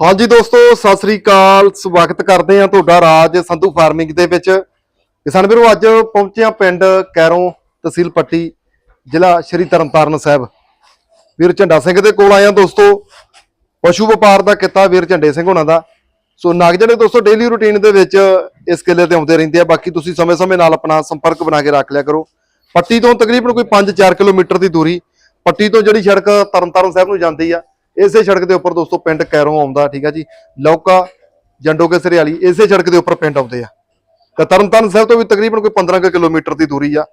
ਹਾਂਜੀ ਦੋਸਤੋ, ਸਤਿ ਸ੍ਰੀ ਅਕਾਲ। ਸਵਾਗਤ ਕਰਦੇ ਹਾਂ ਤੁਹਾਡਾ ਰਾਜ ਸੰਧੂ ਫਾਰਮਿੰਗ ਦੇ ਵਿੱਚ। ਕਿਸਾਨ ਵੀਰੋ, ਅੱਜ ਪਹੁੰਚੇ ਹਾਂ ਪਿੰਡ ਕੈਰੋਂ ਤਹਿਸੀਲ ਪੱਟੀ, ਜ਼ਿਲ੍ਹਾ ਸ਼੍ਰੀ ਤਰਨਤਾਰਨ ਸਾਹਿਬ। ਵੀਰ ਝੰਡਾ ਸਿੰਘ ਦੇ ਕੋਲ ਆਏ ਹਾਂ ਦੋਸਤੋ। ਪਸ਼ੂ ਵਪਾਰ ਦਾ ਕਿੱਤਾ ਵੀਰ ਝੰਡੇ ਸਿੰਘ ਹੋਣਾ ਦਾ। ਸੋ ਨਾਗ ਜਿਹੜੇ ਦੋਸਤੋ ਡੇਲੀ ਰੂਟੀਨ ਦੇ ਵਿੱਚ ਇਸ ਕਿੱਲੇ ਤੇ ਆਉਂਦੇ ਰਹਿੰਦੇ ਆ। ਬਾਕੀ ਤੁਸੀਂ ਸਮੇਂ-ਸਮੇਂ ਨਾਲ ਆਪਣਾ ਸੰਪਰਕ ਬਣਾ ਕੇ ਰੱਖ ਲਿਆ ਕਰੋ। ਪੱਟੀ ਤੋਂ ਤਕਰੀਬਨ ਕੋਈ 5-4 ਕਿਲੋਮੀਟਰ ਦੀ ਦੂਰੀ। ਪੱਟੀ ਤੋਂ ਜਿਹੜੀ ਸੜਕ ਤਰਨਤਾਰਨ ਸਾਹਿਬ ਨੂੰ ਜਾਂਦੀ ਆ ਇਸੇ ਸੜਕ ਦੇ ਉੱਪਰ ਦੋਸਤੋ ਪਿੰਡ ਕੈਰੋਂ ਆਉਂਦਾ, ਠੀਕ ਆ ਜੀ। ਲੌਕਾ ਜੰਡੋਕੇ ਸਰਿਆਲੀ, ਇਸੇ ਸੜਕ ਦੇ ਉੱਪਰ ਪਿੰਡ ਆਉਂਦੇ ਆ। ਤੇ ਤਰਨਤਾਰਨ ਸਾਹਿਬ ਤੋਂ ਵੀ ਤਕਰੀਬਨ ਕੋਈ 15 ਕੁ ਕਿਲੋਮੀਟਰ ਦੀ ਦੂਰੀ ਆ।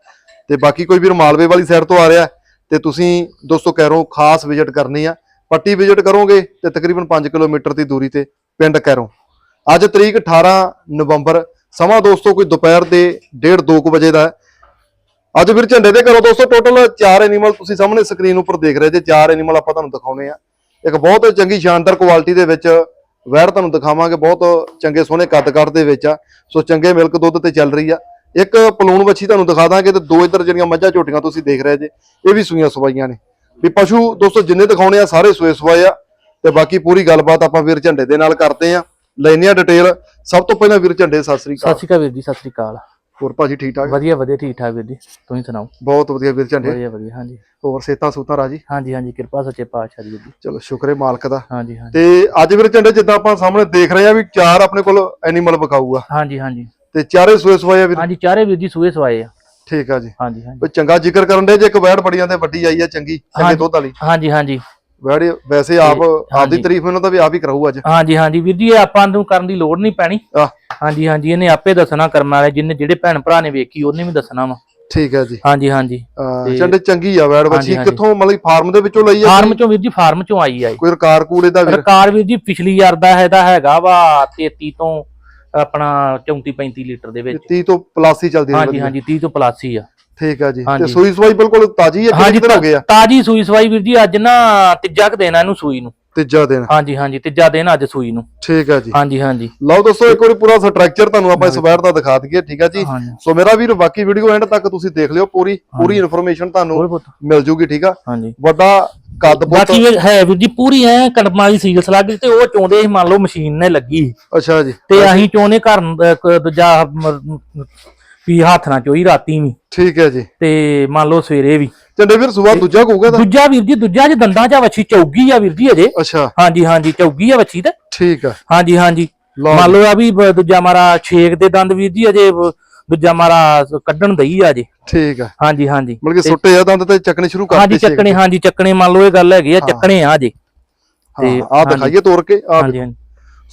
ਤੇ ਬਾਕੀ ਕੋਈ ਵੀਰ ਮਾਲਵੇ ਵਾਲੀ ਸਾਈਡ ਤੋਂ ਆ ਰਿਹਾ ਤੇ ਤੁਸੀਂ ਦੋਸਤੋ ਕੈਰੋਂ ਖਾਸ ਵਿਜ਼ਿਟ ਕਰਨੀ ਆ। ਪੱਟੀ ਵਿਜ਼ਿਟ ਕਰੋਗੇ ਤੇ ਤਕਰੀਬਨ 5 ਕਿਲੋਮੀਟਰ ਦੀ ਦੂਰੀ ਤੇ ਪਿੰਡ ਕੈਰੋਂ। ਅੱਜ ਤਰੀਕ 18 ਨਵੰਬਰ, ਸਮਾਂ ਦੋਸਤੋ ਕੋਈ ਦੁਪਹਿਰ ਦੇ 1:30 2 ਵਜੇ ਦਾ ਅੱਜ ਵੀਰ ਝੰਡੇ ਦੇ ਘਰੋਂ ਦੋਸਤੋ ਟੋਟਲ 4 ਐਨੀਮਲ ਤੁਸੀਂ ਸਾਹਮਣੇ ਸਕਰੀਨ ਉੱਪਰ ਦੇਖ ਰਹੇ ਜੇ 4 ਐਨੀਮਲ ਆਪਾਂ ਤੁਹਾਨੂੰ ਦਿਖਾਉਣੇ ਆ ਇੱਕ ਬਹੁਤ ਚੰਗੀ ਸ਼ਾਨਦਾਰ ਕੁਆਲਿਟੀ ਦੇ ਵਿੱਚ ਵੈੜ ਤੁਹਾਨੂੰ ਦਿਖਾਵਾਂਗੇ, ਬਹੁਤ ਚੰਗੇ ਸੋਹਣੇ ਕੱਦ ਕੱਟ ਦੇ ਵਿੱਚ ਆ। ਸੋ ਚੰਗੇ ਮਿਲਕ ਦੁੱਧ ਤੇ ਚੱਲ ਰਹੀ ਆ। ਇੱਕ ਪਲੂਣ ਵੱਛੀ ਤੁਹਾਨੂੰ ਦਿਖਾ ਦਾਂਗੇ ਤੇ ਦੋ ਇੱਧਰ ਜਿਹੜੀਆਂ ਮੱਝਾਂ ਝੋਟੀਆਂ ਤੁਸੀਂ ਦੇਖ ਰਹੇ ਜੇ, ਇਹ ਵੀ ਸੂਈਆਂ ਸਵਾਈਆਂ ਨੇ। ਵੀ ਪਸ਼ੂ ਦੋਸਤੋ ਜਿੰਨੇ ਦਿਖਾਉਣੇ ਆ, ਸਾਰੇ ਸੂਏ ਸਵਾਏ ਆ। ਤੇ ਬਾਕੀ ਪੂਰੀ ਗੱਲਬਾਤ ਆਪਾਂ ਵੀਰ ਝੰਡੇ ਦੇ ਨਾਲ ਕਰਦੇ ਆ। ਲੈਨੇ ਆ ਡਿਟੇਲ ਸਭ ਤੋਂ ਪਹਿਲਾਂ ਵੀਰ ਝੰਡੇ, ਸਤਿ ਸ੍ਰੀ ਅਕਾਲ। ਸਤਿ ਸ਼੍ਰੀ ਅਕਾਲ ਵੀਰ ਜੀ, ਸਤਿ ਸ਼੍ਰੀ ਅਕਾਲ। ਹੋਰ ਭਾਜੀ ਠੀਕ ਠਾਕ? ਵਧੀਆ ਵਧੀਆ ਠੀਕ ਠਾਕ ਵੀਰ ਜੀ। ਤੁਸੀਂ ਸੁਣਾਓ? ਬਹੁਤ ਵਧੀਆ ਵੀਰ ਝੰਡੇ। ਵਧੀਆ ਵਧੀਆ ਹਾਂਜੀ। ਹੋਰ ਸੇਤਾਂ ਸੂਤਾਂ ਰਾਜੀ? ਹਾਂਜੀ ਹਾਂਜੀ ਕਿਰਪਾ ਸੱਚੇ ਪਾਤਸ਼ਾਹ ਦੀ ਵੀਰ ਜੀ। ਚਲੋ ਸ਼ੁਕਰ ਮਾਲਕ ਦਾ। ਹਾਂਜੀ ਹਾਂਜੀ। ਤੇ ਅੱਜ ਵੀਰ ਝੰਡੇ ਜਿੱਦਾਂ ਆਪਾਂ ਸਾਹਮਣੇ ਦੇਖ ਰਹੇ ਆ ਵੀ ਚਾਰ ਆਪਣੇ ਕੋਲ ਐਨੀਮਲ ਵਿਕਾਊ ਆ ਹਾਂਜੀ ਹਾਂਜੀ। ਤੇ ਚਾਰੇ ਸੂਏ ਸਵਾਏ ਆ ਵੀਰ? ਹਾਂਜੀ ਚਾਰੇ ਵੀਰ ਜੀ ਸੂਏ ਸਵਾਏ ਆ। ਠੀਕ ਆ ਜੀ। ਹਾਂਜੀ ਹਾਂਜੀ। ਕੋਈ ਚੰਗਾ ਜ਼ਿਕਰ ਕਰਨ ਦੇ ਜੇ ਇੱਕ ਵੈੜ ਬੜੀਆਂ ਤੇ ਵੱਡੀ ਆਈ ਆ ਚੰਗੀ ਚੰਗੇ। ਦੁੱਧ ਵਾਲੀ। ਹਾਂਜੀ ਹਾਂਜੀ। ਵੈੜ ਵੈਸੇ ਆਪ ਆਪਦੀ ਹਾਂਜੀ। ਤਾਰੀਫ ਇਹਨਾਂ ਦਾ ਵੀ ਆਪ ਹੀ ਕਰਾਊ ਅੱਜ। ਹਾਂਜੀ ਹਾਂਜੀ। ਵੀਰ ਜੀ ਇਹ ਆਪਾਂ ਨੂੰ ਕਰਨ ਦੀ ਲੋੜ ਨਹੀਂ ਪੈਣੀ। ਆਹ ਹਾਂਜੀ ਹਾਂਜੀ। ਇਹਨੇ ਆਪੇ ਦੱਸਣਾ ਕਰਮ ਵਾਲੇ ਜਿੰਨੇ ਜਿਹੜੇ ਭੈਣ ਭਰਾ ਨੇ ਵੇਖੀ ਉਹਨੇ ਵੀ ਦੱਸਣਾ ਵਾ। ਠੀਕ ਹੈ ਜੀ। ਹਾਂਜੀ ਹਾਂਜੀ। ਤੇ- ਚੰਡੇ ਚੰਗੀ ਆ ਵੈੜ ਹਾਂਜੀ, ਬੱਚੀ ਹਾਂਜੀ। ਕਿੱਥੋਂ ਮਤਲਬ ਫਾਰਮ ਦੇ ਵਿੱਚੋਂ ਲਈ ਆ ਫਾਰਮ ਚੋਂ ਵੀਰ ਜੀ ਫਾਰਮ ਚੋਂ ਆਈ ਆ ਇਹ। ਕੋਈ ਰਕਾਰ ਕੂੜ ਇਹਦਾ ਵੀਰ ਸਰਕਾਰ ਵੀਰ ਜੀ ਪਿਛਲੀ ਯਾਰ ਦਾ ਇਹਦਾ ਹੈਗਾ ਵਾ 33 ਤੋਂ ਆਪਣਾ 34 35 ਲੀਟਰ ਦੇ ਵਿੱਚ। 30 ਤੋਂ ਪਲੱਸ ਹੀ ਚੱਲਦੀ ਹਾਂਜੀ ਰਹਿੰਦੀ ਹਾਂਜੀ 30 ਤੋਂ ਪਲੱਸ ਹੀ ਆ। ਠੀਕ ਆ ਜੀ। ਤੇ ਹਾਂਜੀ। ਸੂਈ ਸਵਾਈ ਬਿਲਕੁਲ ਤਾਜੀ ਹੈ ਹਾਂਜੀ ਕਿੰਨੇ ਦਿਨ ਹੋ ਗਏ ਆ? ਤਾਜੀ ਸੂਈ ਸਵਾਈ ਵੀਰ ਜੀ ਅੱਜ ਨਾ ਤੀਜਾ ਕ ਦੇਣਾ ਇਹਨੂੰ ਸੂਈ ਨੂੰ। ਤੀਜਾ ਦਿਨ। ਹਾਂਜੀ ਹਾਂਜੀ ਤੀਜਾ ਦਿਨ ਅੱਜ ਸੂਈ ਨੂੰ। ਠੀਕ ਆ ਜੀ। ਹਾਂਜੀ ਹਾਂਜੀ। ਲਓ ਦੋਸਤੋ ਇੱਕ ਵਾਰੀ ਪੂਰਾ ਸਟਰਕਚਰ ਤੁਹਾਨੂੰ ਆਪਾਂ ਇਸ ਵੈੜ ਦਾ ਦਿਖਾ ਦਈਏ ਠੀਕ ਆ ਜੀ। ਹਾਂਜੀ। ਸੋ ਮੇਰਾ ਵੀਰ ਬਾਕੀ ਵੀਡੀਓ ਐਂਡ ਤੱਕ ਤੁਸੀਂ ਦੇਖ ਲਿਓ ਪੂਰੀ ਪੂਰੀ ਇਨਫੋਰਮੇਸ਼ਨ ਤੁਹਾਨੂੰ ਪੁੱਤ। ਮਿਲ ਜੂਗੀ ਠੀਕ ਆ। ਹਾਂਜੀ। ਵੱਡਾ ਕੱਦ ਪੁੱਤ। ਬਾਕੀ ਹੈ ਵੀਰ ਜੀ ਪੂਰੀ ਐ ਕੜਮਾਂ ਵਾਲੀ ਸੀਲਸ ਲੱਗ ਗਈ ਤੇ ਉਹ ਚੋਂਦੇ ਸੀ ਮੰਨ ਲਓ ਮਸ਼ੀਨ ਨੇ ਲੱਗੀ। ਅੱਛਾ ਜੀ। ਤੇ ਅਸੀਂ ਚੋਨੇ ਘਰ ਨੂੰ, ਅਹ, ਕ- ਦੂਜਾ ਮ- ਵੀ ਹੱਥ ਨਾਲ ਚੋਈ ਰਾਤੀ ਵੀ। ਠੀਕ ਹੈ ਜੀ। ਤੇ ਮੰਨ ਲਓ ਸਵੇਰੇ ਵੀ। ਚੰਡੇ ਵੀਰ ਸਵੇਰ ਦੂਜਾ ਕਹੂਗਾ ਤਾਂ ਦੂਜਾ ਵੀਰ ਜੀ ਦੂਜਾ ਜੇ ਦੰਦਾਂ 'ਚ ਆ ਵੱਛੀ ਚੌਗੀ ਆ ਵੀਰ ਜੀ ਅਜੇ। ਅੱਛਾ। ਹਾਂਜੀ ਹਾਂਜੀ ਚੌਗੀ ਆ ਵੱਛੀ ਤੇ। ਠੀਕ ਆ। ਹਾਂਜੀ ਹਾਂਜੀ। ਮੰਨ ਲਓ ਆ ਵੀ ਦੂਜਾ ਮਾਰਾ ਛੇਕ ਦੇ ਦੰਦ ਵੀਰ ਜੀ ਅਜੇ ਦੂਜਾ ਮਾਰਾ ਕੱਢਣ ਦਈ ਆ ਅਜੇ। ਠੀਕ ਆ। ਹਾਂਜੀ ਹਾਂਜੀ। ਮਤਲਬ ਕਿ ਸੁੱਟੇ ਆ ਦੰਦ ਤੇ ਚੱਕਣੇ ਸ਼ੁਰੂ ਕਰ ਹਾਂਜੀ ਚੱਕਣੇ ਹਾਂਜੀ ਚੱਕਣੇ ਮੰਨ ਲਓ ਇਹ ਗੱਲ ਹੈਗੀ ਆ ਚੱਕਣੇ ਆ ਅਜੇ। ਤੇ ਆ ਦਿਖਾਈਏ ਤੋੜ ਕੇ ਆ ਹਾਂਜੀ ਹਾਂਜੀ।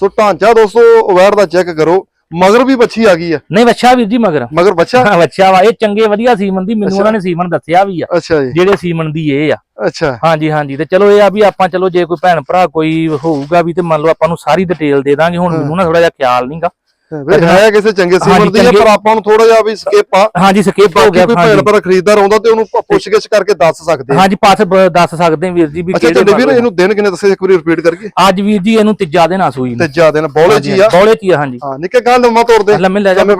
ਸੋ ਢਾਂਚਾ ਦੋਸਤੋ ਅਵੇਅਰ ਦਾ ਚੈੱਕ ਕਰੋ। ਮਗਰ ਵੀ ਬੱਚੀ ਆ ਗਈ ਆ। ਨਹੀਂ ਵੱਛਾ ਵੀਰ ਜੀ ਮਗਰ। ਮਗਰ ਬੱਚਾ ਹਾਂ ਵੱਛਾ ਵਾ ਇਹ ਚੰਗੇ ਵਧੀਆ ਸੀਮਨ ਦੀ ਮੈਨੂੰ ਉਹਨਾਂ ਨੇ ਸੀਮਨ ਦੱਸਿਆ ਵੀ ਆ। ਅੱਛਾ ਜੀ। ਜਿਹੜੇ ਸੀਮਨ ਦੀ ਇਹ ਆ। ਅੱਛਾ। ਹਾਂਜੀ ਹਾਂਜੀ ਤੇ ਚਲੋ ਇਹ ਆ ਵੀ ਆਪਾਂ ਚਲੋ ਜੇ ਕੋਈ ਭੈਣ ਭਰਾ ਕੋਈ ਹੋਊਗਾ ਵੀ ਤੇ ਮੰਨ ਲਓ ਆਪਾਂ ਨੂੰ ਸਾਰੀ ਡਿਟੇਲ ਦੇ ਦਾਂਗੇ ਹੁਣ ਮੈਨੂੰ ਨਾ ਥੋੜਾ ਜਿਹਾ ਖਿਆਲ ਨਹੀਂਗਾ ਵੀ ਹੈ ਕਿਸੇ ਚੰਗੇ ਸੀਮਨ ਹਾਂਜੀ, ਦੀ ਆ ਚੰਗੇ- ਪਰ ਆਪਾਂ ਨੂੰ ਥੋੜਾ ਜਿਹਾ ਵੀ ਸਕੇਪ ਆ। ਹਾਂਜੀ ਸਕਿਪ ਹੋ ਬਾਕੀ ਗਿਆ ਕੋਈ ਭੈਣ ਭਰਾ ਖਰੀਦਦਾਰ ਆਉਂਦਾ ਤੇ ਉਹਨੂੰ ਪੁੱਛਗਿੱਛ ਕਰਕੇ ਦੱਸ ਸਕਦੇ ਆ। ਹਾਂਜੀ ਪਾਸ ਬ- ਦੱਸ ਸਕਦੇ ਹਾਂ ਵੀਰ ਜੀ ਵੀ ਅੱਛਾ ਕਿਹੜੇ ਚੰਡੇ ਵੀਰ ਮੰਨ ਲਓ। ਇਹਨੂੰ ਦਿਨ ਕਿੰਨੇ ਦੱਸੇ ਇੱਕ ਵਾਰੀ ਰਿਪੀਟ ਕਰੀਏ ਅੱਜ ਵੀਰ ਜੀ ਇਹਨੂੰ ਤੀਜਾ ਦਿਨ ਆ ਸੂਈ ਨੂੰ। ਤੀਜਾ ਦਿਨ ਬੋਲੇ ਜੀ ਆ? ਬੌਲੇ ਚ ਹੀ ਆ ਹਾਂਜੀ। ਹਾਂ ਨਿੱਕੇ ਗਾਂ ਲੰਮਾ ਤੋੜਦੇ ਲੰਮੇ ਲੈ ਜਾ ਲੈ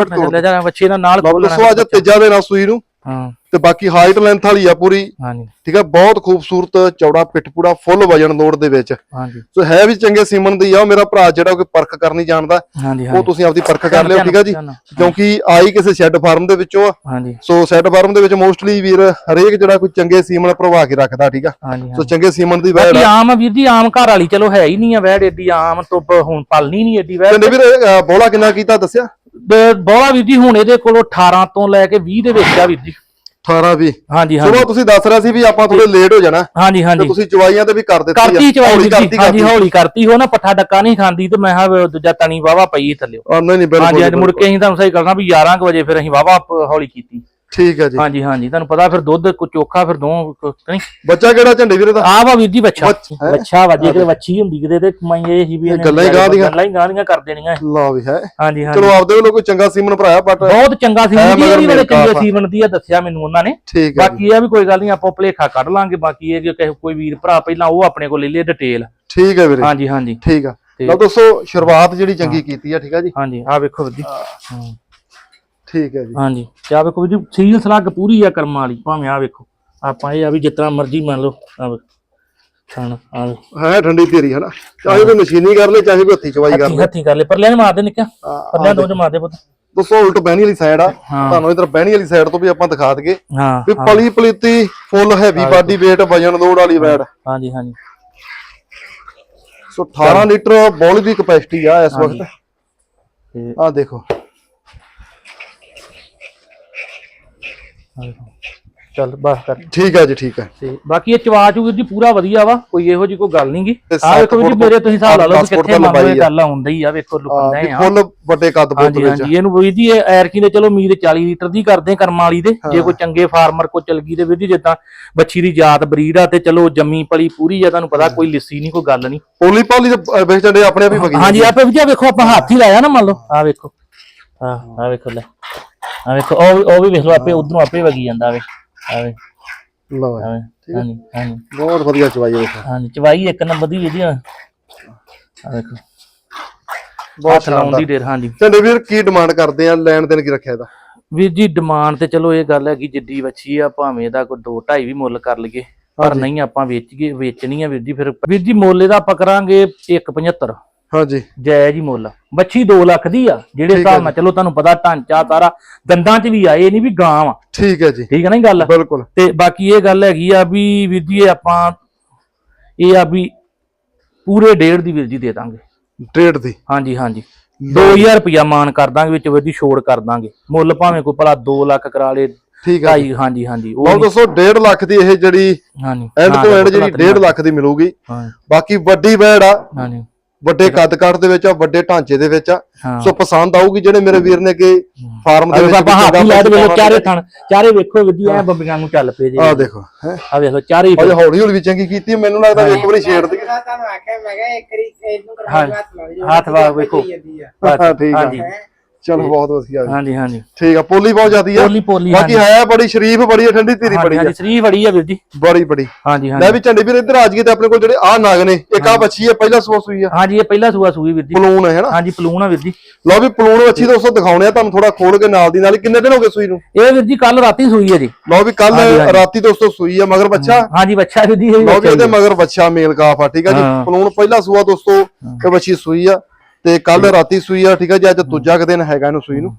ਬੱਚੇ ਨਾਲ ਨਾਲ ਦੱਸੋ ਅੱਜ ਤੀਜਾ ਦਿਨ ਆ ਸੂਈ ਨੂੰ। ਹਾਂ। ਤੇ ਬਾਕੀ ਹਾਈਟ ਲੈਂਥ ਵਾਲੀ ਆ ਪੂਰੀ। ਹਾਂਜੀ। ਠੀਕ ਆ ਬਹੁਤ ਖੂਬਸੂਰਤ ਚੌੜਾ ਪਿੱਠ ਪੂੜਾ ਫੁੱਲ ਵਜਨ ਲੋੜ ਦੇ ਵਿੱਚ। ਹਾਂਜੀ। ਸੋ ਹੈ ਵੀ ਚੰਗੇ ਸੀਮਨ ਦੀ ਆ ਉਹ ਮੇਰਾ ਭਰਾ ਜਿਹੜਾ ਕੋਈ ਪਰਖ ਕਰਨੀ ਜਾਣਦਾ ਉਹ ਤੁਸੀਂ ਆਪਦੀ ਪਰਖ ਕਰ ਲਿਓ ਠੀਕ ਆ ਜੀ। ਕਿਉਂਕਿ ਆਈ ਕਿਸੇ ਸ਼ੈੱਡ ਫਾਰਮ ਦੇ ਵਿੱਚੋਂ ਆ। ਹਾਂਜੀ। ਸੋ ਸ਼ੈੱਡ ਫਾਰਮ ਦੇ ਵਿੱਚ ਮੋਸਟਲੀ ਵੀਰ ਹਰੇਕ ਜਿਹੜਾ ਕੋਈ ਚੰਗੇ ਸੀਮਨ ਭਰਵਾ ਕੇ ਰੱਖਦਾ ਠੀਕ ਆ? ਸੋ ਚੰਗੇ ਸੀਮਨ ਦੀ ਵੈੜ ਆ। ਆਮ ਵੀਰ ਜੀ ਆਮ ਘਰ ਵਾਲੀ ਚਲੋ ਹੈ ਹੀ ਨਹੀਂ ਆ ਵੈੜ ਏਡੀ ਆਮ ਤੋਂ ਹੁਣ ਪਲਣੀ ਨਹੀਂ ਏਡੀ ਵੈੜ। ਚੰਡੇ ਵੀਰ ਬੋਲਾ ਕਿੰਨਾ ਕੀਤਾ ਦੱਸਿਆ? ਬੋਲਾ ਵੀਰ ਜੀ ਹੁਣ ਇਹਦੇ ਕੋਲੋਂ 18 ਤੋਂ ਲੈ ਕੇ 20 ਦੇ ਵਿੱਚ ਆ ਵੀਰ ਜੀ। 18 ਵੀ ਹਾਂਜੀ ਹਾਂਜੀ। ਚਲੋ ਤੁਸੀਂ ਦੱਸ ਰਹੇ ਸੀ ਵੀ ਆਪਾਂ ਥੋੜੇ ਲੇਟ ਹੋ ਜਾਣਾ। ਹਾਂਜੀ ਹਾਂਜੀ। ਤੁਸੀਂ ਚਵਾਈਆਂ ਤੇ ਵੀ ਕਰ ਦਿੱਤੀ ਕਰਤੀ ਚਵਾਈ ਹਾਂਜੀ ਹੌਲੀ ਕਰਤੀ। ਹੋ ਨਾ ਪੱਠਾ ਡੱਕਾ ਨਹੀਂ ਖਾਂਦੀ ਤੇ ਮੈਂ ਹਾਂ ਦੂਜਾ ਤਣੀ ਵਾਵਾ ਪਈ ਥੱਲੇ। ਨਹੀਂ ਹਾਂਜੀ ਅੱਜ ਮੁੜ ਕੇ ਅਸੀਂ ਤੁਹਾਨੂੰ ਸਹੀ ਕਰਨਾ ਵੀ 11 ਕੁ ਵਜੇ ਫਿਰ ਅਸੀਂ ਵਾਵਾ ਹੌਲੀ ਕੀਤੀ। ਠੀਕ ਹੈ ਜੀ। ਹਾਂਜੀ ਹਾਂਜੀ। ਤੁਹਾਨੂੰ ਪਤਾ ਫਿਰ ਦੁੱਧ ਕੋ ਚੋਖਾ ਫਿਰ ਦੋ ਨਹੀਂ? ਬੱਚਾ ਕਿਹੜਾ ਝੰਡੇ ਵੀਰ ਦਾ? ਆ ਵਾ ਵੀਰ ਜੀ ਬੱਚਾ। ਬੱਚ- ਵਾ ਜੇ ਕਿਤੇ ਵੱਛੀ ਹੁੰਦੀ ਕਿਤੇ ਤੇ ਮੈਂ ਇਹ ਹੀ ਵੀ ਇਹਨੇ ਗੱਲਾਂ ਹੀ ਗਾਹ ਦੀਆਂ। ਗੱਲਾਂ ਹੀ ਗਾਹ ਦੀਆਂ ਕਰ ਦੇਣੀਆਂ ਲਾ ਵੀ ਹੈ। ਹਾਂਜੀ ਹਾਂਜੀ। ਚਲੋ ਆਪਦੇ ਵੱਲੋਂ ਕੋਈ ਚੰਗਾ ਸੀਮਨ ਭਰਾਇਆ ਬਟ ਬਹੁਤ ਚੰਗਾ ਸੀ। ਹੈ ਜੀ ਇਹ ਮਗਰ ਵੀ ਬੜੇ ਮੇਰੇ ਚੰਗੇ। ਸੀਵਨ ਦੀ ਆ ਦੱਸਿਆ ਮੈਨੂੰ ਉਹਨਾਂ ਨੇ। ਬਾਕੀ ਇਹ ਵੀ ਕੋਈ ਗੱਲ ਨਹੀਂ ਆਪਾਂ ਭੁਲੇਖਾ ਕੱਢ ਲਾਂਗੇ। ਬਾਕੀ ਇਹ ਜੇ ਕਿਸੇ ਕੋਈ ਵੀਰ ਭਰਾ ਪਹਿਲਾਂ ਉਹ ਆਪਣੇ ਕੋਲ ਲੈ ਲੇ ਡਿਟੇਲ ਠੀਕ ਹੈ ਵੀਰੇ। ਹਾਂਜੀ ਹਾਂਜੀ। ਠੀਕ ਆ। ਲਓ ਦੋਸਤੋ ਸ਼ੁਰੂਆਤ ਜਿਹੜੀ ਚੰਗੀ ਕੀਤੀ ਆ ਠੀਕ ਆ ਜੀ। ਹਾਂਜੀ ਆ ਵੇਖੋ ਵੀਰ ਜੀ। ਹਾਂ। ਠੀਕ ਹੈ ਜੀ। ਹਾਂਜੀ। ਤੇ ਆ ਵੇਖੋ ਵੀਰ ਜੀ ਸੀਲ ਸਲੱਗ ਪੂਰੀ ਆ ਕਰਮਾਂ ਵਾਲੀ। ਭਾਵੇਂ ਆ ਵੇਖੋ। ਆਪਾਂ ਇਹ ਆ ਵੀ ਤਰ੍ਹਾਂ ਮਰਜ਼ੀ ਮੰਨ ਲਓ ਆ ਵੇਖੋ। ਖਾਣ ਆ ਹੈ ਠੰਡੀ ਤੇਰੀ ਹਨਾ ਚਾਹੇ ਕੋਈ ਮਸ਼ੀਨੀ ਕਰ ਲੈ ਚਾਹੇ ਕੋਈ ਹੱਥੀ ਚਵਾਈ ਕਰ ਹੱਥੀ ਲੈ। ਹੱਥੀ ਕਰ ਲੈ। ਪਰਲੇ ਨੇ ਮਾਰ ਦੇ ਨਿੱਕਾ। ਪਰਲੇ ਦੋ ਚ ਮਾਰ ਦੇ ਪੁੱਤ। ਦੋਸਤੋ ਉਲਟ ਬਹਿਣੀ ਵਾਲੀ ਸਾਈਡ ਆ। ਹਾਂ। ਤੁਹਾਨੂੰ ਇਧਰ ਬਹਿਣੀ ਵਾਲੀ ਸਾਈਡ ਤੋਂ ਵੀ ਆਪਾਂ ਦਿਖਾ ਦਈਏ। ਹਾਂ ਵੀ ਪਲੀ ਪਲੀਤੀ ਫੁੱਲ ਹੈਵੀ ਬਾਡੀ weight ਵਜਨ ਲੋਡ ਵਾਲੀ ਵੈੜ ਹਾਂਜੀ ਹਾਂਜੀ। ਸੋ 18 ਲੀਟਰ ਬੋਲ ਦੀ ਕਪੈਸਿਟੀ ਆ ਇਸ ਵਕਤ। ਆ ਦੇਖੋ ਆਹ ਦੇਖੋ। ਚੱਲ ਬਸ ਕਰ। ਠੀਕ ਹੈ ਜੀ ਠੀਕ ਹੈ ਤੇ ਬਾਕੀ ਇਹ ਚਵਾ ਚੂ ਵੀਰ ਜੀ ਪੂਰਾ ਵਧੀਆ ਵਾ ਕੋਈ ਇਹੋ ਜੀ ਕੋਈ ਗੱਲ ਨਹੀਂਗੀ ਆ ਵੇਖੋ ਜੀ ਮੇਰੇ ਤੁਸੀਂ ਹਿਸਾਬ ਲਾ ਲਓ ਵੀ ਕਿੱਥੇ ਮੰਨ ਲਓ ਲੰਬਾਈ ਇਹ ਆ। ਗੱਲ ਆਉਂਦਾ ਆ ਵੇਖੋ ਲੁਕੰਦਾ ਵੀ ਆ। ਫੁੱਲ ਵੱਡੇ ਕੱਦ ਬੁੱਤ ਵਿੱਚ ਹਾਂਜੀ ਇਹਨੂੰ ਵੀਰ ਜੀ ਇਹ ਐਰਕੀ ਦੇ ਚਲੋ ਉਮੀਦ 40 ਲੀਟਰ ਦੀ ਕਰਦੇ ਆ ਕਰਮ ਵਾਲੀ ਦੇ। ਜੇ ਕੋਈ ਚੰਗੇ ਫਾਰਮਰ ਕੋ ਚਲ ਗਈ ਤੇ ਵੀਰ ਜੀ ਜਿੱਦਾਂ ਬੱਚੀ ਦੀ ਜਾਤ ਬਰੀਡ ਆ ਤੇ ਚਲੋ ਜੰਮੀ ਪਲੀ ਪੂਰੀ ਆ ਤੁਹਾਨੂੰ ਪਤਾ ਕੋਈ ਲਿੱਸੀ ਨਹੀਂ ਕੋਈ ਗੱਲ ਨਹੀਂ ਪੋਲੀ ਪਾਲੀ ਦੇ ਵੇਚ ਚੰਡੇ ਆਪਣੇ ਆਪ ਹੀ ਵਗੀ ਹਾਂਜੀ ਆਪੇ ਆਹ ਵੇਖੋ ਆਪਾਂ ਹੱਥ ਹੀ ਲਾਇਆ ਨਾ ਮੰਨ ਲਓ। ਆ ਵੇਖੋ। ਹਾਂ ਆ ਵੇਖੋ ਲੈ। ਆ ਵੇਖੋ ਉਹ ਵੀ- ਉਹ ਵੀ ਵੇਖ ਲਓ ਆਪੇ ਉਧਰੋਂ ਆਪੇ ਵਗੀ ਜਾਂਦਾ ਵੇ। ਆ ਵੇ ਲਓ ਆ ਵੇ ਹਾਂਜੀ ਹਾਂਜੀ। ਬਹੁਤ ਵਧੀਆ ਚਵਾਈ ਹੈ ਦੇਖੋ ਹਾਂਜੀ ਚਵਾਈ ਇੱਕ ਨੰਬਰ ਦੀ ਵੀਡੀਓ ਆ। ਵੇਖੋ। ਬਹੁਤ ਹੱਥ ਲਾਉਣ ਦੀ ਦੇਰ ਹਾਂਜੀ। ਚੰਡੇ ਵੀਰ ਕੀ ਡਿਮਾਂਡ ਕਰਦੇ ਆ? ਲੈਣ ਦੇਣ ਕੀ ਰੱਖਿਆ ਇਹਦਾ? ਵੀਰ ਜੀ ਡਿਮਾਂਡ ਤੇ ਚਲੋ ਇਹ ਗੱਲ ਹੈਗੀ ਜਿੱਡੀ ਵੱਛੀ ਆ ਭਾਵੇਂ ਇਹਦਾ ਕੋਈ 2 2.5 ਵੀ ਮੁੱਲ ਕਰ ਲਈਏ ਪਰ ਨਹੀਂ ਆਪਾਂ ਵੇਚੀਏ ਵੇਚਣੀ ਆ ਵੀਰ ਜੀ ਫਿਰ। ਵੀਰ ਜੀ ਮੁੱਲ ਇਹਦਾ ਆਪਾਂ ਕਰਾਂਗੇ 1.75 ਹਾਂਜੀ। ਜਾਇਜ਼ ਹੀ ਮੁੱਲ ਬੱਚੀ 2 ਲੱਖ ਦੀ ਆ ਜਿਹੜੇ ਹਿਸਾਬ ਨਾਲ ਚਲੋ ਤੁਹਾਨੂੰ ਪਤਾ ਢਾਂਚਾ ਸਾਰਾ ਦੰਦਾਂ 'ਚ ਵੀ ਆਏ ਨਹੀਂ ਵੀ ਗਾਂ ਵਾ ਠੀਕ ਹੈ ਜੀ। ਠੀਕ ਹੈ ਨਾ ਗੱਲ? ਬਿਲਕੁਲ। ਤੇ ਬਾਕੀ ਇਹ ਗੱਲ ਹੈਗੀ ਆ ਵੀ ਵੀਰ ਜੀ ਇਹ ਆਪਾਂ ਇਹ ਆ ਵੀ ਪੂਰੇ ਡੇਢ ਦੀ ਵੀਰ ਜੀ ਦੇ ਦਾਂਗੇ। ਟ੍ਰੇਡ ਦੀ? ਹਾਂਜੀ ਹਾਂਜੀ। 2000 ਰੁਪਇਆ ਮਾਨ ਕਰ ਦਾਂਗੇ ਵਿੱਚ ਵੀਰ ਜੀ ਛੋੜ ਕਰ ਦਾਂਗੇ। ਮੁੱਲ ਭਾਵੇਂ ਕੋਈ ਭਲਾ 2 ਲੱਖ ਕਰਾ ਲੇ ਠੀਕ ਹੈ ਹਾਂਜੀ ਹਾਂਜੀ। ਉਹ ਦੋਸਤੋ 1.5 ਲੱਖ ਦੀ ਇਹ ਜਿਹੜੀ ਹਾਂਜੀ। ਐਂਡ ਤੋਂ ਐਂਡ ਜਿਹੜੀ 1.5 ਲੱਖ ਦੀ ਮਿਲੂਗੀ। ਹਾਂ। ਬਾਕੀ ਵੱਡੀ ਵੈੜ ਆ। ਹਾਂਜੀ। ਵੱਡੇ ਕੱਦ ਕਾਠ ਦੇ ਵਿੱਚ ਆ ਵੱਡੇ ਢਾਂਚੇ ਦੇ ਵਿੱਚ ਆ। ਸੋ ਪਸੰਦ ਆਊਗੀ ਜਿਹੜੇ ਮੇਰੇ ਵੀਰ ਨੇ ਕਿ ਫਾਰਮ ਦੇ ਵਿੱਚ ਵੀ ਹੱਥ ਹੀ ਲਾ ਦੇ ਚੰਗਾ ਵੇਖੋ ਚਾਰੇ ਥਣ ਚਾਰੇ ਵੇਖੋ ਜੀ ਐ ਬੰਬੀਆਂ ਨੂੰ ਚੱਲ ਪਏ ਜੀ। ਆ ਦੇਖੋ ਆ ਵੇਖੋ ਚਾਰੇ ਹੀ ਹੌਲੀ ਹੌਲੀ ਵੀ ਚੰਗੀ ਕੀਤੀ ਮੈਨੂੰ ਲੱਗਦਾ ਇੱਕ ਵਾਰੀ ਛੇੜ ਦੀ ਤੁਹਾਨੂੰ ਆਖਿਆ ਮੈਂ ਕਿਹਾ ਇੱਕ ਵਾਰੀ ਇਹਨੂੰ। ਕਰਵਾ ਹੱਥ ਲਾ ਹੱਥ ਵਾ ਵੇਖੋ। ਹਾਂ, ਠੀਕ ਆ। ਹਾਂਜੀ। ਚਲੋ ਬਹੁਤ ਵਧੀਆ ਜੀ। ਹਾਂਜੀ ਹਾਂਜੀ। ਠੀਕ ਆ ਪੋਲੀ ਬਹੁਤ ਜ਼ਿਆਦੀ ਆ। ਪੋਲੀ ਪੋਲੀ ਬਾਕੀ ਹੈ ਬੜੀ ਸ਼ਰੀਫ ਬੜੀ ਆ, ਠੰਡੀ ਹਾਂਜੀ ਬੜੀ ਆ। ਹਾਂਜੀ ਸਰੀ ਬੜੀ ਆ ਵੀਰ ਜੀ। ਬੜੀ ਬੜੀ। ਹਾਂਜੀ ਲੈ ਹਾਂਜੀ ਵੀ ਝੰਡੇ ਵੀਰ ਇੱਧਰ ਆ ਜਾਈਏ ਤੇ ਆਪਣੇ ਕੋਲ ਜਿਹੜੇ ਆ ਨਾਗ ਨੇ ਇੱਕ ਆ ਬੱਚੀ ਆ ਪਹਿਲਾ ਸੂਆ ਸੂਈ ਆ। ਹਾਂਜੀ ਇਹ ਪਹਿਲਾ ਸੂਆ ਸੂਈ ਵੀਰ ਜੀ। ਪਲੂਣ ਹੈ ਹਨਾ ਹਾਂਜੀ ਪਲੂਣ ਆ ਵੀਰ ਜੀ। ਲਓ ਵੀ ਪਲੂਣ ਬੱਚੀ ਦੋਸਤੋ ਦਿਖਾਉਣੇ ਆ ਤੁਹਾਨੂੰ ਥੋੜਾ ਖੋਲ ਕੇ ਨਾਲ ਦੀ ਨਾਲ। ਕਿੰਨੇ ਦਿਨ ਹੋ ਗਏ ਸੂਈ ਨੂੰ? ਇਹ ਵੀਰ ਜੀ ਕੱਲ ਰਾਤੀ ਸੂਈ ਹੈ ਜੀ। ਲਓ ਵੀ ਕੱਲ। ਰਾਤੀ ਦੋਸਤੋ ਸੂਈ ਆ ਮਗਰ ਬੱਚਾ ਹਾਂਜੀ ਬੱਚਾ ਵੀਰ ਜੀ ਲਓ ਵੀ ਇਹਦੇ ਆ। ਮਗਰ ਬੱਚਾ ਮੇਲ ਕਾਫ ਆ ਠੀਕ ਆ ਜੀ? ਹਾਂ। ਪਲੂਣ ਪਹਿਲਾ ਸੂਆ ਦੋਸਤੋ ਇਹ ਬੱਚੀ ਸੂਈ ਆ। ਤੇ ਕੱਲ ਰਾਤੀ ਸੂਈ ਆ ਠੀਕ ਆ ਜੀ ਅੱਜ ਦੂਜਾ ਕੁ ਦਿਨ ਹੈਗਾ ਇਹਨੂੰ ਸੂਈ ਨੂੰ।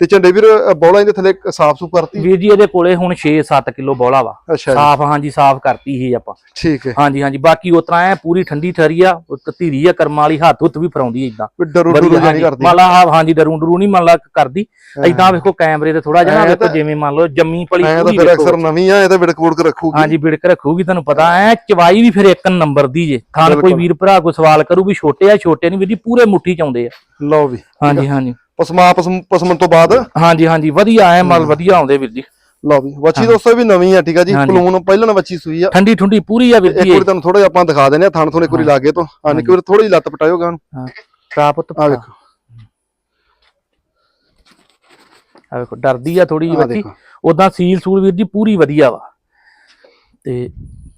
ਤੇ ਝੰਡੇ ਵੀਰ ਬੋਲਾ ਇਹਦੇ ਥੱਲੇ ਸਾਫ਼ ਸੁ ਕਰਤੀ? ਵੀਰ ਜੀ ਇਹਦੇ ਕੋਲੇ ਹੁਣ 6-7 ਕਿਲੋ ਬੋਲਾ ਵਾ। ਅੱਛਾ ਜੀ। ਸਾਫ਼ ਹਾਂਜੀ ਸਾਫ਼ ਕਰਤੀ ਸੀ ਆਪਾਂ। ਠੀਕ ਹੈ। ਹਾਂਜੀ ਹਾਂਜੀ ਬਾਕੀ ਉਸ ਤਰ੍ਹਾਂ ਐ ਪੂਰੀ ਠੰਡੀ ਠਰੀ ਆ ਉਹ ਤੇ ਧੀਰੀ ਆ ਕਰਮ ਵਾਲੀ ਹੱਥ ਹੁੱਤ ਵੀ ਫਰਾਉਂਦੀ ਇਦਾਂ ਵੀ ਡਰੂ ਡਰੂ ਨਹੀਂ ਕਰਦੀ। ਮੰਨ ਲਾ ਹਾਂ ਹਾਂਜੀ ਡਰੂ ਡਰੂ ਨਹੀਂ ਮੰਨ ਲਾ ਕਰਦੀ। ਇਦਾਂ ਵੇਖੋ ਕੈਮਰੇ ਤੇ ਥੋੜਾ ਜਿਹਾ ਨਾ ਐਂ ਵੇਖੋ ਤਾਂ- ਜਿਵੇਂ ਮੰਨ ਲਓ ਜੰਮੀ ਪਲੀ ਐ ਤਾਂ ਪੂਰੀ ਫਿਰ ਵੇਖੋ। ਅਕਸਰ ਨਵੀਂ ਆ ਇਹ ਤਾਂ ਵਿੜਕ ਵੁੜਕ ਰੱਖੂਗੀ। ਹਾਂਜੀ ਬਿੜਕ ਰੱਖੂਗੀ ਤੁਹਾਨੂੰ ਪਤਾ ਐ ਚਵਾਈ ਵੀ ਫਿਰ ਇੱਕ ਨੰਬਰ ਦੀ ਜੇ। ਖਾਨ ਕੋਈ ਬਿਲਕੁਲ। ਵੀਰ ਭਰਾ ਕੋਈ ਸਵਾਲ ਕਰੂ ਵੀ ਛੋਟੇ ਆ ਛੋਟੇ ਨਹੀਂ ਵੀਰ ਜੀ ਪੂਰੇ ਮੁੱਠੀ ਚ ਆਉਂਦੇ ਆ। ਲਓ ਵੀ ਹਾਂਜੀ ਹਾਂਜੀ। ਪਸਮਾ ਪਸਮ ਪਸਮਨ ਤੋਂ ਬਾਅਦ? ਹਾਂਜੀ ਹਾਂਜੀ ਵਧੀਆ ਐ ਮਲ ਵਧੀਆ ਆਉਂਦੇ ਵੀਰ ਜੀ। ਲਓ ਵੀ ਵੱਛੀ ਦੋਸਤੋ ਵੀ ਨਵੀਂ ਆ ਠੀਕ ਆ ਜੀ। ਪਲੂਣ ਪਹਿਲਾਂ ਵੱਛੀ ਸੂਈ ਆ। ਠੰਡੀ ਠੁੰਡੀ ਪੂਰੀ ਆ ਵੀਰ ਇੱਕ ਜੀ ਵਾਰੀ ਤੁਹਾਨੂੰ ਥੋੜਾ ਜਿਹਾ ਆਪਾਂ ਦਿਖਾ ਦਿੰਦੇ ਆ ਥਣ ਥੋੜੇ ਇੱਕ ਵਾਰੀ ਲਾਗੇ ਤੋਂ। ਹਾਂ ਇੱਕ ਵਾਰੀ ਥੋੜੀ ਜਿਹੀ ਲੱਤ ਪਟਾਇਓ ਗਾਂ ਹਾਂ। ਪ੍ਰਾਪਤ ਆ ਵੇਖੋ। ਆ ਵੇਖੋ ਡਰਦੀ ਆ ਥੋੜੀ ਆਹ ਬੱਚੀ। ਉਦਾਂ ਸੀਲ ਸੂਲ ਵੀਰ ਜੀ ਪੂਰੀ ਵਧੀਆ ਵਾ। ਤੇ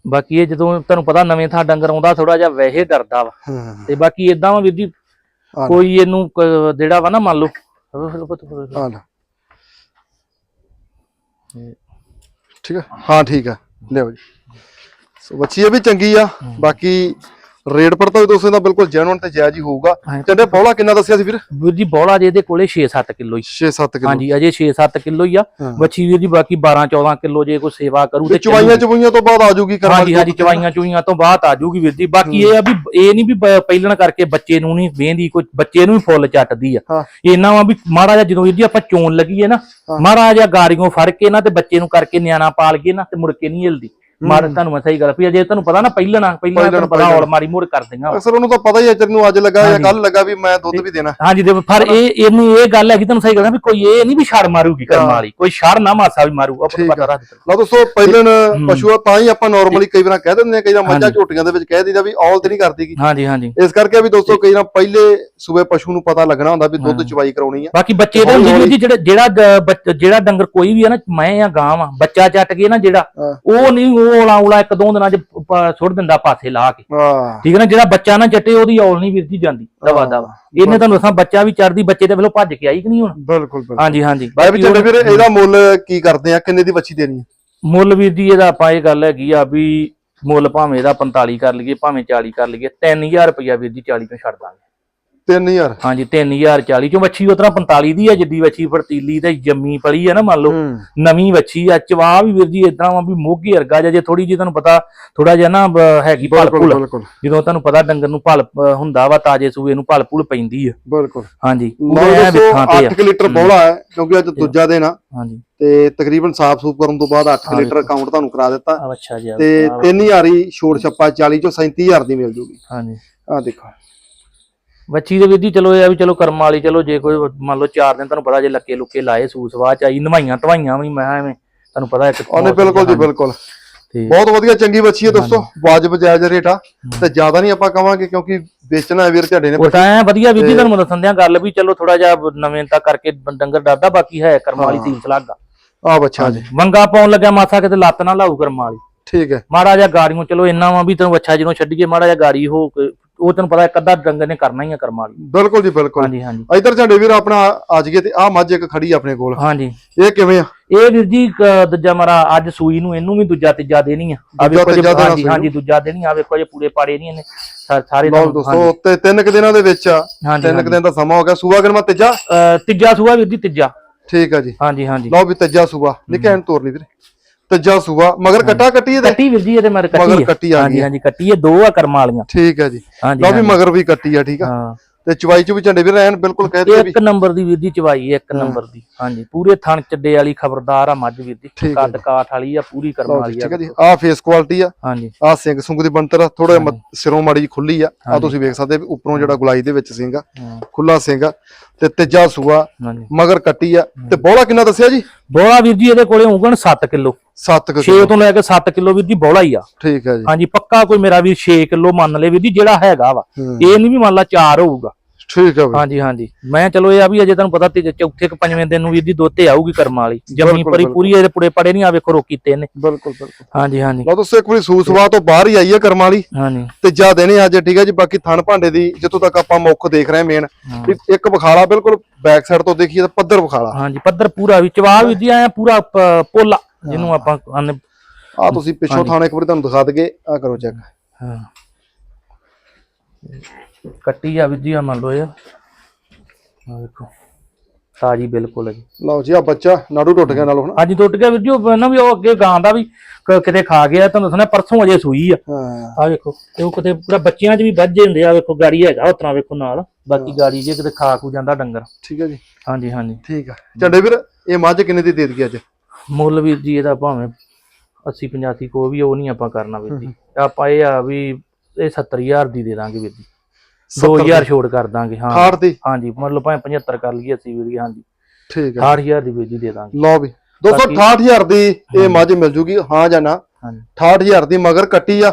ਬਾਕੀ ਇਹ ਜਦੋਂ ਤੁਹਾਨੂੰ ਪਤਾ ਨਵੇਂ ਥਾਂ ਡੰਗਰ ਆਉਂਦਾ ਥੋੜਾ ਜਿਹਾ ਵੈਸੇ ਡਰਦਾ ਵਾ। ਤੇ ਬਾਕੀ ਇਦਾਂ ਵਾ ਵੀਰ ਜੀ ਕੋਈ ਇਹਨੂੰ ਕ- ਜਿਹੜਾ ਵਾ ਨਾ ਮੰਨ ਲਓ। ਆ ਲੈ। ਠੀਕ ਆ? ਹਾਂ ਠੀਕ ਆ। ਲਿਓ ਜੀ। ਸੋ ਬੱਚੀ ਇਹ ਵੀ ਚੰਗੀ ਆ। ਬਾਕੀ ਰੇਟ ਪਰ ਤਾਂ ਦੋਸਤੋ ਦਾ ਬਿਲਕੁਲ ਜੈਨੂਨ ਤੇ ਜਾਇਜ਼ ਹੀ ਹੋਊਗਾ। ਚੰਡੇ ਬੌਲਾ ਕਿੰਨਾ ਦੱਸਿਆ ਸੀ ਵੀਰ? ਵੀਰ ਜੀ ਬੋਲਾ ਜੇ ਇਹਦੇ ਕੋਲੇ 6-7 ਕਿਲੋ ਹੀ। 6-7 ਕਿਲੋ। ਹਾਂਜੀ ਅਜੇ 6-7 ਕਿਲੋ ਹੀ ਆ। ਬੱਚੀ ਵੀਰ ਜੀ ਬਾਕੀ 12-14 ਕਿਲੋ ਜੇ ਕੋਈ ਸੇਵਾ ਕਰੂ ਤੇ ਚਵਾਈਆਂ ਚਵਾਈਆਂ ਤੋਂ ਬਾਅਦ ਆ ਜਾਊਗੀ ਕਰਮ ਹਾਂਜੀ ਹਾਂਜੀ ਚਵਾਈਆਂ ਚੁਈਆਂ ਤੋਂ ਬਾਅਦ ਆ ਜਾਊਗੀ ਵੀਰ ਜੀ। ਬਾਕੀ ਇਹ ਆ ਵੀ ਇਹ ਨਹੀਂ ਵੀ ਪਹਿਲਣ ਕਰਕੇ ਬੱਚੇ ਨੂੰ ਨਹੀਂ ਵੇਂਦੀ ਕੋਈ ਬੱਚੇ ਨੂੰ ਵੀ ਫੁੱਲ ਚੱਟਦੀ ਆ। ਇਹਨਾਂ ਵਾ ਵੀ ਜਿਹਾ ਜਦੋਂ ਵੀਰ ਜੀ ਆਪਾਂ ਚੋਣ ਲੱਗੀਏ ਨਾ ਜਿਹਾ ਗਾੜੀਆਂ ਫੜ ਕੇ ਨਾ ਤੇ ਬੱਚੇ ਨੂੰ ਕਰਕੇ ਨਿਆਣਾ ਪਾਲ ਕੇ ਨਾ ਤੇ ਮੁੜ ਕੇ ਨਹੀਂ ਹਿਲਦੀ। ਮਾਰ ਤੁਹਾਨੂੰ ਮੈਂ ਸਹੀ ਗੱਲ ਵੀ ਜੇ ਤੁਹਾਨੂੰ ਪਤਾ ਨਾ ਪਹਿਲਣਾ ਪਹਿਲਾਂ ਤੁਹਾਨੂੰ ਪਤਾ ਔਲ ਮਾਰੀ ਮੁੜ ਕਰ ਦਿੰਗਾ। ਅਕਸਰ ਉਹਨੂੰ ਤਾਂ ਪਤਾ ਹੀ ਹੈ ਚਰ ਨੂੰ ਅੱਜ ਲੱਗਾ ਜਾਂ ਕੱਲ ਲੱਗਾ ਵੀ ਮੈਂ ਦੁੱਧ ਵੀ ਦੇਣਾ। ਹਾਂਜੀ ਦੇ ਪਰ ਇਹ ਇਹਨੂੰ ਇਹ ਗੱਲ ਹੈਗੀ ਤੁਹਾਨੂੰ ਸਹੀ ਗੱਲ ਵੀ ਕੋਈ ਇਹ ਨਹੀਂ ਵੀ ਛੜ ਮਾਰੂਗੀ ਕਰਮ ਵਾਲੀ ਕੋਈ ਛੜ ਨਾ ਮਾਸਾ ਵੀ ਮਾਰੂ ਆਪਾਂ ਪਤਾ ਰੱਖ ਲਓ ਦੋਸਤੋ ਪਹਿਲਣ ਪਸ਼ੂ ਆ ਤਾਂ ਹੀ ਆਪਾਂ ਨਾਰਮਲੀ ਕਈ ਵਾਰ ਕਹਿ ਦਿੰਦੇ ਆ ਕਈ ਵਾਰ ਮੱਝਾਂ ਝੋਟੀਆਂ ਦੇ ਵਿੱਚ ਕਹਿ ਦਿੰਦਾ ਵੀ ਔਲ ਤੇ ਨਹੀਂ ਕਰਦੀਗੀ ਹਾਂਜੀ ਹਾਂਜੀ। ਇਸ ਕਰਕੇ ਵੀ ਦੋਸਤੋ ਕਈ ਵਾਰ ਪਹਿਲੇ ਸੂਬੇ ਪਸ਼ੂ ਨੂੰ ਪਤਾ ਲੱਗਣਾ ਹੁੰਦਾ ਵੀ ਦੁੱਧ ਚਵਾਈ ਕਰਾਉਣੀ ਆ। ਬਾਕੀ ਬੱਚੇ ਦੇ ਜਿਹੜਾ ਜਿਹੜਾ ਜਿਹੜਾ ਡੰਗਰ ਕੋਈ ਵੀ ਹੈ ਨਾ ਮੈਂ ਆ ਗਾਂ ਆ ਬੱਚਾ ਚੱਟ ਕੇ ਨਾ ਜਿਹੜਾ ਹਾਂ। ਉਹ ਨਹੀਂ ਉਹ ਔਲਾ ਔਲਾ ਇੱਕ ਦੋ ਦਿਨਾਂ ਚ ਸੁੱਟ ਦਿੰਦਾ ਪਾਸੇ ਲਾ ਕੇ। ਠੀਕ ਹੈ ਨਾ ਜਿਹੜਾ ਬੱਚਾ ਨਾ ਚੱਟੇ ਉਹਦੀ ਔਲ ਨਹੀਂ ਵੀਰ ਜੀ ਜਾਂਦੀ ਦਵਾ ਦਵਾ। ਇਹਨੇ ਤੁਹਾਨੂੰ ਦੱਸਾਂ ਬੱਚਾ ਵੀ ਚੜਦੀ ਬੱਚੇ ਦੇ ਵੱਲੋਂ ਭੱਜ ਕੇ ਆਈ ਕਿ ਨਹੀਂ ਹੁਣ? ਬਿਲਕੁਲ ਹਾਂਜੀ ਹਾਂਜੀ। ਬਾਈ ਵੀ ਚੱਲੇ ਫਿਰ ਇਹਦਾ ਮੁੱਲ ਕੀ ਕਰਦੇ ਆ? ਕਿੰਨੇ ਦੀ ਬੱਚੀ ਦੇਣੀ ਹੈ ਮੁੱਲ ਵੀਰ ਜੀ ਇਹਦਾ ਆਪਾਂ ਇਹ ਗੱਲ ਹੈਗੀ ਆ ਵੀ ਮੁੱਲ ਭਾਵੇਂ ਇਹਦਾ 45 ਕਰ ਲਈਏ ਭਾਵੇਂ 40 ਕਰ ਲਈਏ 3000 ਰੁਪਇਆ ਵੀਰ ਜੀ 40 ਤੋਂ ਛੱਡ ਦਾਂਗੇ। 3000 ਹਾਂਜੀ 3000 40 ਚੋਂ ਵੱਛੀ ਉਤਰਾ 45 ਦੀ ਆ ਜਿੱਦੀ ਵੱਛੀ ਫਰਤੀਲੀ ਤੇ ਜੰਮੀ ਪਲੀ ਆ ਨਾ ਮੰਨ ਲਓ। ਨਵੀਂ ਵੱਛੀ ਆ ਚਵਾ ਵੀ ਵੀਰ ਜੀ ਇਦਾਂ ਵਾ ਵੀ ਮੋਗੀ ਵਰਗਾ ਜੇ ਥੋੜੀ ਜੀ ਤੁਹਾਨੂੰ ਪਤਾ ਥੋੜਾ ਜਿਹਾ ਨਾ ਹੈਗੀ ਭਲ ਬਿਲਕੁਲ ਭੁਲ ਬਿਲਕੁਲ। ਜਦੋਂ ਤੁਹਾਨੂੰ ਪਤਾ ਡੰਗਰ ਨੂੰ ਭਲ ਹੁੰਦਾ ਵਾ ਤਾਜੇ ਸੂਏ ਨੂੰ ਭਲ ਭੁਲ ਪੈਂਦੀ ਆ। ਬਿਲਕੁਲ। ਹਾਂਜੀ ਦੋਸਤੋ ਵਿੱਥਾਂ ਤੇ 8 ਲੀਟਰ ਬੋਲਾ ਹੈ ਕਿਉਂਕਿ ਅੱਜ ਦੂਜਾ ਦਿਨ ਆ। ਹਾਂਜੀ। ਤੇ ਤਕਰੀਬਨ ਸਾਫ਼ ਸੂਫ ਕਰਨ ਤੋਂ ਬਾਅਦ 8 ਲੀਟਰ ਅਕਾਊਂਟ ਤੁਹਾਨੂੰ ਕਰਾ ਦਿੱਤਾ। ਅੱਛਾ ਜੀ ਤੇ ਵਾ। 3000 ਹੀ ਛੋੜ ਛੱਪਾ 40 ਚੋਂ 37000 ਦੀ ਮਿਲ ਜੂਗੀ। ਹਾਂਜੀ। ਆ ਦੇਖੋ। ਬੱਚੀ ਦੇ ਵਿਧੀ ਚਲੋ ਇਹ ਆ ਵੀ ਚਲੋ ਕਰਮ ਵਾਲੀ ਚਲੋ ਜੇ ਕੋਈ ਮੰਨ ਲਓ 4 ਦਿਨ ਤੁਹਾਨੂੰ ਪਤਾ ਜੇ ਲੱਕੇ ਲੁੱਕੇ ਲਾਏ ਸੂਸ ਵਾਹ ਚ ਆਈ ਨਵਾਈਆਂ ਧਵਾਈਆਂ ਵੀ ਮੈਂ ਐਵੇਂ ਤੁਹਾਨੂੰ ਪਤਾ ਇੱਕ ਉਹਨੇ ਬਿਲਕੁਲ ਜੀ ਬਿਲਕੁਲ। ਤੇ ਬਹੁਤ ਵਧੀਆ ਚੰਗੀ ਬੱਚੀ ਹੈ ਦੋਸਤੋ ਵਾਜਬ ਜਾਇਜ਼ ਰੇਟ ਆ ਤੇ ਜ਼ਿਆਦਾ ਨਹੀਂ ਆਪਾਂ ਕਵਾਂਗੇ ਕਿਉਂਕਿ ਵੇਚਣਾ ਹੈ ਵੀਰ ਝਾੜੇ ਨੇ ਉਹ ਤਾਂ ਐ ਵਧੀਆ ਵਿਧੀ ਤੁਹਾਨੂੰ ਮੈਂ ਦੱਸਣ ਦਿਆਂ ਗੱਲ ਵੀ ਚਲੋ ਥੋੜਾ ਜਿਹਾ ਨਵੇਂਤਾ ਕਰਕੇ ਡੰਗਰ ਡਰਦਾ ਬਾਕੀ ਹੈ ਕਰਮ ਵਾਲੀ ਸੀਲ ਸਲਾਗਾ ਆ। ਬੱਚਾ ਜੀ। ਵੰਗਾ ਪਾਉਣ ਲੱਗਿਆ ਮਾਥਾ ਕਿਤੇ ਲੱਤ ਨਾ ਲਾਊ ਕਰਮ ਵਾਲੀ। ਠੀਕ ਹੈ। ਮਾੜਾ ਜਿਹਾ ਗਾੜੀਆਂ ਚਲੋ ਇੰਨਾ ਵਾ ਵੀ ਤੈਨੂੰ ਅੱਛਾ ਜਦੋਂ ਛੱਡੀਏ ਮਾੜਾ ਜਿਹਾ ਗਾੜੀ ਹੋ ਕੇ ਉਹ ਤੈਨੂੰ ਪਤਾ ਇੱਕ ਅੱਧਾ ਡੰਗਰ ਨੇ ਕਰਨਾ ਹੀ ਆ ਕਰਮ ਵਾਲੀ। ਬਿਲਕੁਲ ਜੀ ਬਿਲਕੁਲ। ਹਾਂਜੀ ਹਾਂਜੀ। ਇਧਰ ਝਾੜੇ ਵੀਰ ਆਪਣਾ ਆ ਜਗੇ ਤੇ ਆ ਮੱਝ ਇੱਕ ਖੜੀ ਆ ਆਪਣੇ ਕੋਲ। ਹਾਂਜੀ। ਇਹ ਕਿਵੇਂ ਆ? ਇਹ ਵੀਰ ਜੀ ਦੂਜਾ ਮਾਰਾ ਅੱਜ ਸੂਈ ਨੂੰ ਇਹਨੂੰ ਵੀ ਦੂਜਾ ਤੀਜਾ ਦੇਣੀ ਆ। ਆ ਵੇਖੋ ਜੇ ਹਾਂਜੀ ਹਾਂਜੀ ਦੂਜਾ ਦੇਣੀ ਆ। ਵੇਖੋ ਜੇ ਪੂਰੇ ਪਾੜੇ ਨਹੀਂ ਇਹਨੇ। ਸਾਰੇ ਲਓ ਦੋਸਤੋ ਤੇ ਤਿੰਨ ਕੁ ਦਿਨਾਂ ਦੇ ਵਿੱਚ ਆ। ਤਿੰਨ ਕੁ ਦਿਨ ਦਾ ਸਮਾਂ ਹੋ ਗਿਆ। ਸੂਆ ਗਣ ਮੈਂ ਤੀਜਾ? ਤੀਜਾ ਸੂਆ ਵੀਰ ਜੀ ਤੀਜਾ। ਠੀਕ ਆ ਜੀ। ਹਾਂਜੀ ਹਾਂਜੀ। ਲਓ ਵੀ ਤੀਜਾ ਸੂਆ। ਨਿੱਕੇ ਐਨ ਤੋਰ ਲਈ ਵੀਰੇ। ਤੀਜਾ ਸੂਆ। ਮਗਰ ਕੱਟਾ ਕੱਟੀ ਇਹਦੇ? ਕੱਟੀ ਵੀਰ ਜੀ ਇਹਦੇ ਮਗਰ ਕੱਟੀ ਆ। ਕੱਟੀ ਆ ਗਈ। ਹਾਂਜੀ ਆ। ਹਾਂਜੀ ਕੱਟੀ ਇਹ ਦੋ ਆ ਕਰਮ ਵਾਲੀਆਂ। ਠੀਕ ਹੈ ਜੀ। ਲਓ ਵੀ। ਮਗਰ ਵੀ ਕੱਟੀ ਆ ਠੀਕ ਆ। ਹਾਂ। ਤੇ ਚਵਾਈ ਚ ਵੀ ਝੰਡੇ ਵੀਰ ਐਨ ਬਿਲਕੁਲ ਕਹਿ ਦਿੱਤੇ ਵੀ। ਇੱਕ ਨੰਬਰ ਦੀ ਵੀਰ ਜੀ ਚਵਾਈ ਹੈ, ਇੱਕ ਨੰਬਰ ਦੀ। ਹਾਂਜੀ ਪੂਰੇ ਥਣ ਚੱਡੇ ਵਾਲੀ ਖਬਰਦਾਰ ਆ ਮੱਝ ਵੀਰ ਜੀ। ਕੱਦ ਕਾਠ ਵਾਲੀ ਆ ਪੂਰੀ ਕਰਮ ਵਾਲੀ ਆ। ਠੀਕ ਹੈ ਜੀ। ਆ ਫੇਸ ਕੁਆਲਿਟੀ ਆ। ਹਾਂਜੀ। ਆ ਸਿੰਘ ਸੁੰਗ ਦੀ ਬੰਤਰ ਆ। ਥੋੜਾ ਸਿਰੋਂ ਮਾੜੀ ਖੁੱਲੀ ਆ। ਆ ਤੁਸੀਂ ਵੇਖ ਸਕਦੇ ਵੀ ਉੱਪਰੋਂ ਜਿਹੜਾ ਗੁਲਾਈ ਦੇ ਵਿੱਚ ਸਿੰਘ ਆ। ਖੁੱਲਾ ਸਿੰਘ ਆ। ਤੇ ਤੀਜਾ ਸੂਆ। ਮਗਰ ਕੱਟੀ ਆ। ਤੇ ਬੋਲਾ ਕਿੰਨਾ ਦੱਸਿਆ ਜੀ? ਬੋਲਾ ਵੀਰ ਜੀ ਇਹਦੇ ਕੋਲੇ ਹੋਊਗਾ 7 ਕਿਲੋ। 7 ਕਿਲੋ। 6 ਤੋਂ ਲੈ ਕੇ 7 ਕਿਲੋ ਵੀਰ ਜੀ ਬੋਲਾ ਹੀ ਆ। ਠੀਕ ਹੈ ਜੀ। ਹਾਂਜੀ ਪੱਕਾ ਕੋਈ ਮੇਰਾ ਵੀਰ 6 ਕਿਲੋ ਮੰਨ ਲੈ ਵੀਰ ਜੀ ਜਿਹੜਾ ਹੈਗਾ ਵਾ। ਇਹ ਨਹੀਂ ਵੀ ਮੰਨ ਲਾ 4 ਹੋਊਗਾ। ਠੀਕ ਹੈ ਹਾਂਜੀ ਹਾਂਜੀ। ਮੈਂ ਚਲੋ ਇਹ ਆ ਵੀ ਅਜੇ ਤੁਹਾਨੂੰ ਪਤਾ ਤੇ ਚੌਥੇ ਕਿ ਪੰਜਵੇਂ ਦਿਨ ਨੂੰ ਵੀਰ ਜੀ ਦੋਤੇ ਆਊਗੀ ਕਰਮ ਵਾਲੀ। ਜੰਮੀ ਪਰੀ। ਪੂਰੀ ਇਹਦੇ ਪੁੜੇ ਪੜੇ ਨਹੀਂ ਆ ਵੇਖੋ ਰੋਕੀ ਤੇ ਨੇ ਬਿਲਕੁਲ ਬਿਲਕੁਲ। ਹਾਂਜੀ ਹਾਂਜੀ। ਲਓ ਦੋਸਤੋ ਇੱਕ ਵਾਰੀ ਸੂਸਵਾ ਤੋਂ ਬਾਹਰ ਹੀ ਆਈ ਹੈ ਕਰਮ ਵਾਲੀ। ਹਾਂਜੀ। ਤੇ ਜਾ ਦੇਣੇ ਅੱਜ ਠੀਕ ਹੈ ਜੀ। ਬਾਕੀ ਥਣ ਭਾਂਡੇ ਦੀ ਜਿੱਥੋਂ ਤੱਕ ਆਪਾਂ ਮੁੱਖ ਦੇਖ ਰਹੇ ਮੇਨ ਇੱਕ ਬਖਾਲਾ ਬਿਲਕੁਲ ਬੈਕ ਸਾਈਡ ਤੋਂ ਦੇਖੀਏ ਤਾਂ ਪੱਧਰ ਬਖਾਲਾ ਹਾਂਜੀ ਪੱਧਰ ਪੂਰਾ ਵੀ ਚਵਾ ਵੀ ਜੀ ਐ ਪੂਰਾ ਪੋਲਾ ਜਿਹਨੂੰ ਆਪਾਂ ਆਨੇ ਆ ਤੁਸੀਂ ਪਿੱਛੋਂ ਥਾਣੇ ਇੱਕ ਵਾਰੀ ਤੁਹਾਨੂੰ ਦਿਖਾ ਦਗੇ ਆ ਕਰੋ ਚੈੱਕ ਹਾਂ। ਕੱਟੀ ਆ ਵੀ ਜੀ ਆ ਮੰਨ ਲਓ ਇਹ। ਆ ਵੇਖੋ ਤਾਜੀ ਬਿਲਕੁਲ ਜੀ। ਲਓ ਜੀ ਆ ਬੱਚਾ ਨਾੜੂ ਟੁੱਟ ਗਿਆ ਨਾਲ ਹੁਣ। ਅੱਜ ਟੁੱਟ ਗਿਆ ਵੀਰ ਜੀ ਉਹ ਨਾ ਵੀ ਉਹ ਅੱਗੇ ਗਾਂ ਦਾ ਵੀ ਕ- ਕਿਤੇ ਖਾ ਗਿਆ ਤੁਹਾਨੂੰ ਦੱਸਣਾ ਪਰਸੋਂ ਅਜੇ ਸੂਈ ਆ। ਹਾਂ। ਆ ਵੇਖੋ ਤੇ ਉਹ ਕਿਤੇ ਪੂਰਾ ਬੱਚਿਆਂ 'ਚ ਵੀ ਵੱਜੇ ਹੁੰਦੇ ਆ ਵੇਖੋ ਗਾੜੀ ਹੈਗਾ ਉਤਰਾ ਵੇਖੋ ਨਾਲ। ਬਾਕੀ ਗਾੜੀ ਜੇ ਕਿਤੇ ਖਾ ਖੂ ਜਾਂਦਾ ਡੰਗਰ। ਠੀਕ ਹੈ ਜੀ। ਹਾਂਜੀ ਹਾਂਜੀ। ਠੀਕ ਆ। ਝੰਡੇ ਵੀਰ ਇਹ ਮੱਝ ਕਿੰਨੇ ਦੀ ਦੇ ਦਈਏ ਅੱਜ? ਮੁੱਲ ਵੀਰ ਜੀ ਇਹਦਾ ਭਾਵੇਂ 80 85 ਕੋ ਵੀ ਉਹ ਨਹੀਂ ਆਪਾਂ ਕਰਨਾ ਵੀਰ ਜੀ। ਆਪਾਂ ਇਹ ਆ ਵੀ ਇਹ 70000 ਦੀ ਦੇ ਦਾਂਗੇ ਵੀਰ ਜੀ। 2000 ਛੋੜ ਕਰ ਦਾਂਗੇ ਹਾਂ। 68 ਦੀ? ਹਾਂਜੀ ਮਤਲਬ ਭਾਵੇਂ 75 ਕਰ ਲਈਏ 80 ਵੀਰ ਜੀ ਹਾਂਜੀ। ਠੀਕ ਆ। 68000 ਦੀ ਵੀਰ ਜੀ ਦੇ ਦਾਂਗੇ। ਲਓ ਵੀ 268000 ਦੀ ਇਹ ਮੱਝ ਮਿਲ ਜੂਗੀ ਹਾਂ ਜਾਂ ਨਾ? ਹਾਂਜੀ। 68000 ਦੀ ਮਗਰ ਕੱਟੀ ਆ।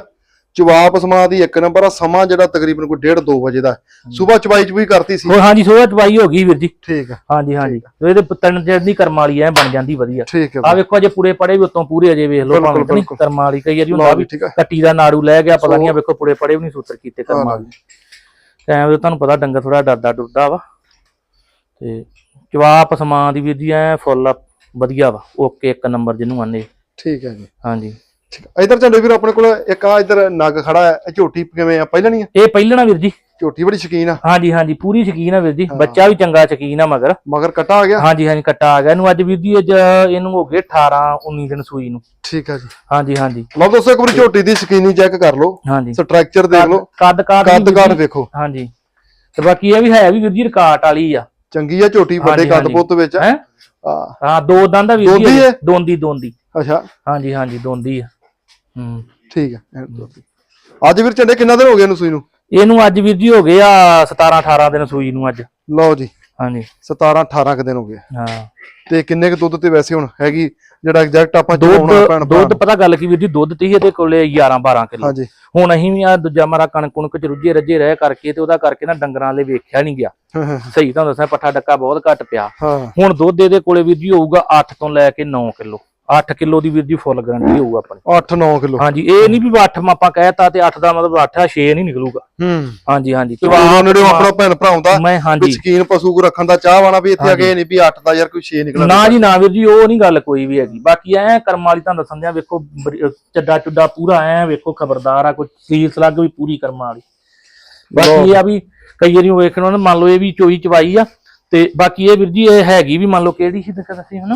ਚਵਾਪ ਸਮਾ ਦੀ ਇੱਕ ਨੰਬਰ ਆ ਸਮਾਂ ਜਿਹੜਾ ਤਕਰੀਬਨ ਕੋਈ 1.5 2 ਵਜੇ ਦਾ ਸਵੇਰ ਚਵਾਈ ਚ ਵੀ ਕਰਤੀ ਸੀ। ਹੋਰ ਹਾਂਜੀ ਸੋਇਆ ਚਵਾਈ ਹੋ ਗਈ ਵੀਰ ਜੀ। ਠੀਕ ਆ। ਹਾਂਜੀ ਹਾਂਜੀ। ਇਹਦੇ ਤਣ ਜਿਹੜੀ ਕਰਮ ਵਾਲੀ ਐ ਬਣ ਜਾਂਦੀ ਵਧੀਆ। ਠੀਕ ਆ ਵੇਖੋ ਅਜੇ ਪੂਰੇ ਪੜੇ ਵੀ ਉਤੋਂ ਪੂਰੇ ਅਜੇ ਵੇਖ ਲਓ ਭਾਵੇਂ ਨਹੀਂ। ਕਰਮ ਵਾਲੀ ਕਈ ਵਾਰੀ ਹੁੰਦਾ ਵੀ ਕੱਟੀ ਦਾ ਨਾੜੂ ਲੈ ਗਿਆ ਪਤਾ ਨਹੀਂ ਆ ਵੇਖੋ ਪੂਰੇ ਪੜੇ ਵੀ ਨਹੀਂ ਸੂਤਰ ਕੀਤੇ ਕਰਮ ਵਾਲੀ। ਟਾਈਮ ਤੇ ਤੁਹਾਨੂੰ ਪਤਾ ਡੰਗਰ ਥੋੜਾ ਡਰਦਾ ਡੁਰਦਾ ਵਾ। ਤੇ ਜਵਾਬ ਸਮਾਨ ਦੀ ਵੀਰ ਜੀ ਐ ਫੁੱਲ ਵਧੀਆ ਵਾ। ਓਕੇ ਇੱਕ ਨੰਬਰ ਜਿਹਨੂੰ ਆਨੇ ਠੀਕ ਹੈ ਜੀ। ਹਾਂਜੀ। ਠੀਕ। ਇਧਰ ਝੰਡੇ ਵੀਰ ਆਪਣੇ ਕੋਲ ਇੱਕ ਆ ਇਧਰ ਨਗ ਖੜਾ ਹੈ। ਇਹ ਝੋਟੀ ਕਿਵੇਂ ਆ? ਪਹਿਲਾਂ ਨਹੀਂ ਆ? ਇਹ ਪਹਿਲਣਾ ਵੀਰ ਜੀ। ਝੋਟੀ ਬੜੀ ਸ਼ਕੀਨ ਆ। ਹਾਂਜੀ ਹਾਂਜੀ ਪੂਰੀ ਸ਼ਕੀਨ ਆ ਵੀਰ ਜੀ। ਬੱਚਾ ਵੀ ਚੰਗਾ ਸ਼ਕੀਨ ਆ ਮਗਰ। ਮਗਰ ਕਟਾ ਆ ਗਿਆ? ਹਾਂਜੀ ਹਾਂਜੀ ਕੱਟਾ ਆ ਗਿਆ। ਇਹਨੂੰ ਅੱਜ ਵੀਰ ਜੀ ਅੱਜ ਇਹਨੂੰ ਹੋ ਗਏ 18 19 ਦਿਨ ਸੂਈ ਨੂੰ। ਠੀਕ ਆ ਜੀ। ਹਾਂਜੀ ਹਾਂਜੀ। ਲਓ ਦੋਸਤੋ ਇੱਕ ਵਾਰੀ ਝੋਟੀ ਦੀ ਸ਼ਕੀਨੀ ਚੈੱਕ ਕਰ ਲਓ। ਹਾਂਜੀ। ਸਟਰਕਚਰ ਦੇਖ ਲਓ। ਕੱਦ ਕਾਦ ਕੱਦ ਕਾਠ ਵੇਖੋ ਹਾਂਜੀ। ਤੇ ਬਾਕੀ ਇਹ ਵੀ ਹੈ ਵੀ ਵੀਰ ਜੀ ਰਿਕਾਰਡ ਵਾਲੀ ਆ। ਚੰਗੀ ਆ ਝੋਟੀ ਵੱਡੇ ਕੱਦ। ਪੁੱਤ ਵਿੱਚ ਹੈ? ਹਾਂ। ਦੋ ਦੰਦ ਵੀਰ ਦੋਂਦੀ ਜੀ ਹੈ? ਦੋਂਦੀ ਦੋਂਦੀ। ਅੱਛਾ। ਹਾਂਜੀ ਹਾਂਜੀ ਦੋਂਦੀ ਆ। ਹੂੰ। ਠੀਕ ਆ ਅੱਜ ਵੀਰ ਝੰਡੇ ਕਿੰਨਾ ਦਿਨ ਹੋ ਗਏ ਇਹਨੂੰ ਸੂਈ ਨੂੰ? ਇਹਨੂੰ ਅੱਜ ਵੀਰ ਜੀ ਹੋ ਗਏ ਆ 17 18 ਦਿਨ ਸੂਈ ਨੂੰ ਅੱਜ। ਲਓ ਜੀ। ਹਾਂਜੀ। 17 18 ਕੁ ਦਿਨ ਹੋ ਗਏ। ਹਾਂ। ਤੇ ਕਿੰਨੇ ਕੁ ਦੁੱਧ ਤੇ ਵੈਸੇ ਹੁਣ ਹੈਗੀ? ਜਿਹੜਾ ਐਗਜ਼ੈਕਟ ਆਪਾਂ ਭਰਾ ਦੁੱਧ ਪਤਾ ਗੱਲ ਕੀ ਵੀਰ ਜੀ? ਦੁੱਧ ਤੀ ਇਹਦੇ ਕੋਲੇ 11 12 ਕਿਲੋ। ਹਾਂਜੀ। ਹੁਣ ਅਸੀਂ ਵੀ ਆ ਦੂਜਾ ਮਾਰਾ ਕਣਕ ਕੁਣਕ ਚ ਰੁੱਝੇ ਰੱਜੇ ਰਹਿ ਕਰਕੇ ਤੇ ਉਹਦਾ ਕਰਕੇ ਨਾ ਡੰਗਰਾਂ ਵਾਲੇ ਵੇਖਿਆ ਨਹੀਂ ਗਿਆ। ਹਾਂ, ਹਾਂ, ਸਹੀ ਤੁਹਾਨੂੰ ਦੱਸਾਂ ਪੱਠਾ ਡੱਕਾ ਬਹੁਤ ਘੱਟ ਪਿਆ। ਹਾਂ। ਹੁਣ ਦੁੱਧ ਇਹਦੇ ਕੋਲੇ ਵੀਰ ਜੀ ਹੋਊਗਾ 8 ਤੋਂ ਲੈ ਕੇ 9 ਕਿਲੋ। 8 ਕਿਲੋ ਦੀ ਵੀਰ ਜੀ ਫੁੱਲ ਗਾਰੰਟੀ ਹੋਊ ਆਪਣੀ। 8-9 ਕਿਲੋ। ਹਾਂਜੀ ਇਹ ਨਹੀਂ ਵੀ 8 ਆਪਾਂ ਕਹਿਤਾ ਤੇ 8 ਦਾ ਮਤਲਬ 8 ਆ 6 ਨਹੀਂ ਨਿਕਲੂਗਾ। ਹੂੰ। ਹਾਂਜੀ ਹਾਂਜੀ ਤੇ ਨੇੜੇ ਆਪਣਾ ਭੈਣ ਭਰਾ ਹੁੰਦਾ ਮੈਂ ਹਾਂਜੀ। ਸ਼ਕੀਨ ਪਸ਼ੂ ਕੋ ਰੱਖਣ ਦਾ ਚਾਹ ਵਾਣਾ ਵੀ ਇੱਥੇ ਆ ਕੇ ਨਹੀਂ ਵੀ 8 ਦਾ ਯਾਰ ਕੋਈ 6 ਨਿਕਲਣਾ ਨਾ ਜੀ ਨਾ ਵੀਰ ਜੀ ਉਹ ਨਹੀਂ ਗੱਲ ਕੋਈ ਵੀ ਹੈਗੀ। ਬਾਕੀ ਐ ਕਰਮ ਵਾਲੀ ਤੁਹਾਨੂੰ ਦੱਸਣ ਦਿਆਂ ਵੇਖੋ ਚੱਡਾ ਚੁੱਡਾ ਪੂਰਾ ਐ ਵੇਖੋ ਖਬਰਦਾਰ ਆ ਕੋਈ ਸੀਲ ਸਲੱਗ ਵੀ ਪੂਰੀ ਕਰਮ ਵਾਲੀ। ਬਾਕੀ ਇਹ ਆ ਵੀ ਕਈ ਵਾਰੀ ਵੇਖਣ ਮੰਨ ਲਓ ਇਹ ਵੀ ਚੋਈ ਚਵਾਈ ਆ ਤੇ ਬਾਕੀ ਇਹ ਵੀਰ ਜੀ ਇਹ ਹੈਗੀ ਵੀ ਮੰਨ ਲਓ ਕਿਹੜੀ ਸੀ ਦੱਸਿਆ ਦੱਸੀ ਹਨਾ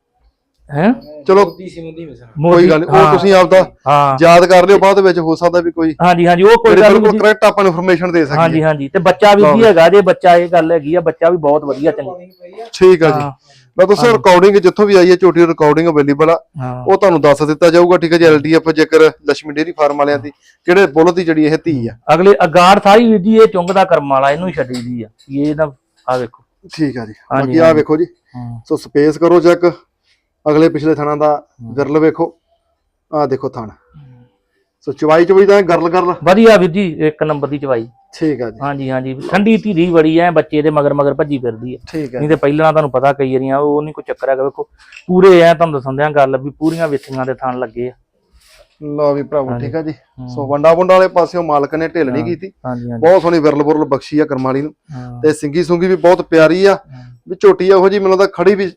ਹੈ? ਚਲੋ ਦੀ ਸਿਮਦੀ ਮਿਸਰ। ਕੋਈ ਗੱਲ ਨੀ, ਉਹ ਤੁਸੀਂ ਆਪਦਾ ਹਾਂ। ਯਾਦ ਕਰ ਲਿਓ ਬਾਅਦ ਵਿੱਚ ਹੋ ਸਕਦਾ ਵੀ ਕੋਈ ਹਾਂਜੀ ਹਾਂਜੀ ਉਹ ਕੋਈ ਗੱਲ ਬਿਲਕੁਲ ਨਹੀਂ ਕਰੈਕਟ ਆਪਾਂ ਨੂੰ ਇਨਫੋਰਮੇਸ਼ਨ ਦੇ ਸਕੀਏ। ਹਾਂਜੀ ਹਾਂਜੀ ਤੇ ਬੱਚਾ ਵੀ ਜੀ। ਹੈਗਾ ਜੇ ਬੱਚਾ ਇਹ ਗੱਲ ਹੈਗੀ ਆ ਬੱਚਾ ਵੀ ਬਹੁਤ ਵਧੀਆ ਚੰਗਾ। ਠੀਕ ਆ ਜੀ। ਮੈਂ ਤੁਸੀਂ ਰਿਕਾਰਡਿੰਗ ਜਿੱਥੋਂ ਵੀ ਆਈ ਹੈ ਛੋਟੀ ਰਿਕਾਰਡਿੰਗ ਅਵੇਲੇਬਲ ਆ। ਹਾਂ। ਉਹ ਤੁਹਾਨੂੰ ਦੱਸ ਦਿੱਤਾ ਜਾਊਗਾ ਠੀਕ ਹੈ ਜੀ ਐਲਡੀਐਫ ਜੇਕਰ ਲక్ష్ਮੀ ਡੇਰੀ ਫਾਰਮ ਵਾਲਿਆਂ ਦੀ ਕਿਹੜੇ ਬੁੱਲ ਦੀ ਜਿਹੜੀ ਇਹ ਧੀ ਆ। ਅਗਲੇ ਅਗਾੜ ਸਾਰੀ ਵੀਰ ਜੀ ਇਹ ਚੁੰਗਦਾ ਕਰਮ ਵਾਲਾ ਇਹਨੂੰ ਹੀ ਛੱਡੀ ਦੀ ਆ। ਇਹ ਨਾ ਆ ਵੇਖੋ। ਠੀਕ ਆ ਜੀ। ਹਾਂਜੀ, ਬਾਕੀ ਆ ਵੇਖੋ ਜੀ। ਸੋ ਸਪੇਸ ਕਰੋ ਚੈੱਕ ਅਗਲੇ ਪਿਛਲੇ ਥਾਣਾ ਦਾ ਵਿਰਲ ਵੇਖੋ ਆ ਦੇਖੋ ਥਣ। ਸੋ ਚਵਾਈ ਚਵਾਈ ਤਾਂ ਗਰਲ ਗਰਲ। ਵਧੀਆ ਵੀਰ ਜੀ ਇੱਕ ਨੰਬਰ ਦੀ ਚਵਾਈ। ਠੀਕ ਆ ਜੀ। ਹਾਂਜੀ ਹਾਂਜੀ ਠੰਡੀ ਧੀਰੀ ਬੜੀ ਐ ਬੱਚੇ ਦੇ ਮਗਰ ਮਗਰ ਭੱਜੀ ਫਿਰਦੀ ਐ। ਠੀਕ ਆ। ਨਹੀਂ ਤੇ ਪਹਿਲਾਂ ਤੁਹਾਨੂੰ ਪਤਾ ਕਈ ਵਾਰੀਆਂ ਉਹ ਨਹੀਂ ਕੋਈ ਚੱਕਰ ਹੈਗਾ ਵੇਖੋ ਪੂਰੇ ਐ ਤੁਹਾਨੂੰ ਦੱਸਣ ਦਿਆਂ ਗੱਲ ਵੀ ਪੂਰੀਆਂ ਵਿੱਥੀਆਂ ਦੇ ਥਣ ਲੱਗੇ ਆ। ਲਓ ਵੀ ਭਰਾਵੋ ਠੀਕ ਆ ਜੀ। ਸੋ ਵੰਡਾ ਵੰਡਾ ਵਾਲੇ ਪਾਸਿਓਂ ਮਾਲਕ ਨੇ ਢਿੱਲ ਨਹੀਂ ਕੀਤੀ। ਬਹੁਤ ਸੋਹਣੀ ਵਿਰਲ ਬੁਰਲ ਬਖਸ਼ੀ ਆ ਕਰਮਾਲੀ ਨੂੰ। ਤੇ ਸਿੰਗੀ ਸੁੰਗੀ ਵੀ ਬਹੁਤ ਪਿਆਰੀ ਆ। ਵੀ ਝੋਟੀ ਇਹੋ ਜੀ ਮੈਨੂੰ ਤਾਂ ਖੜੀ ਵੀ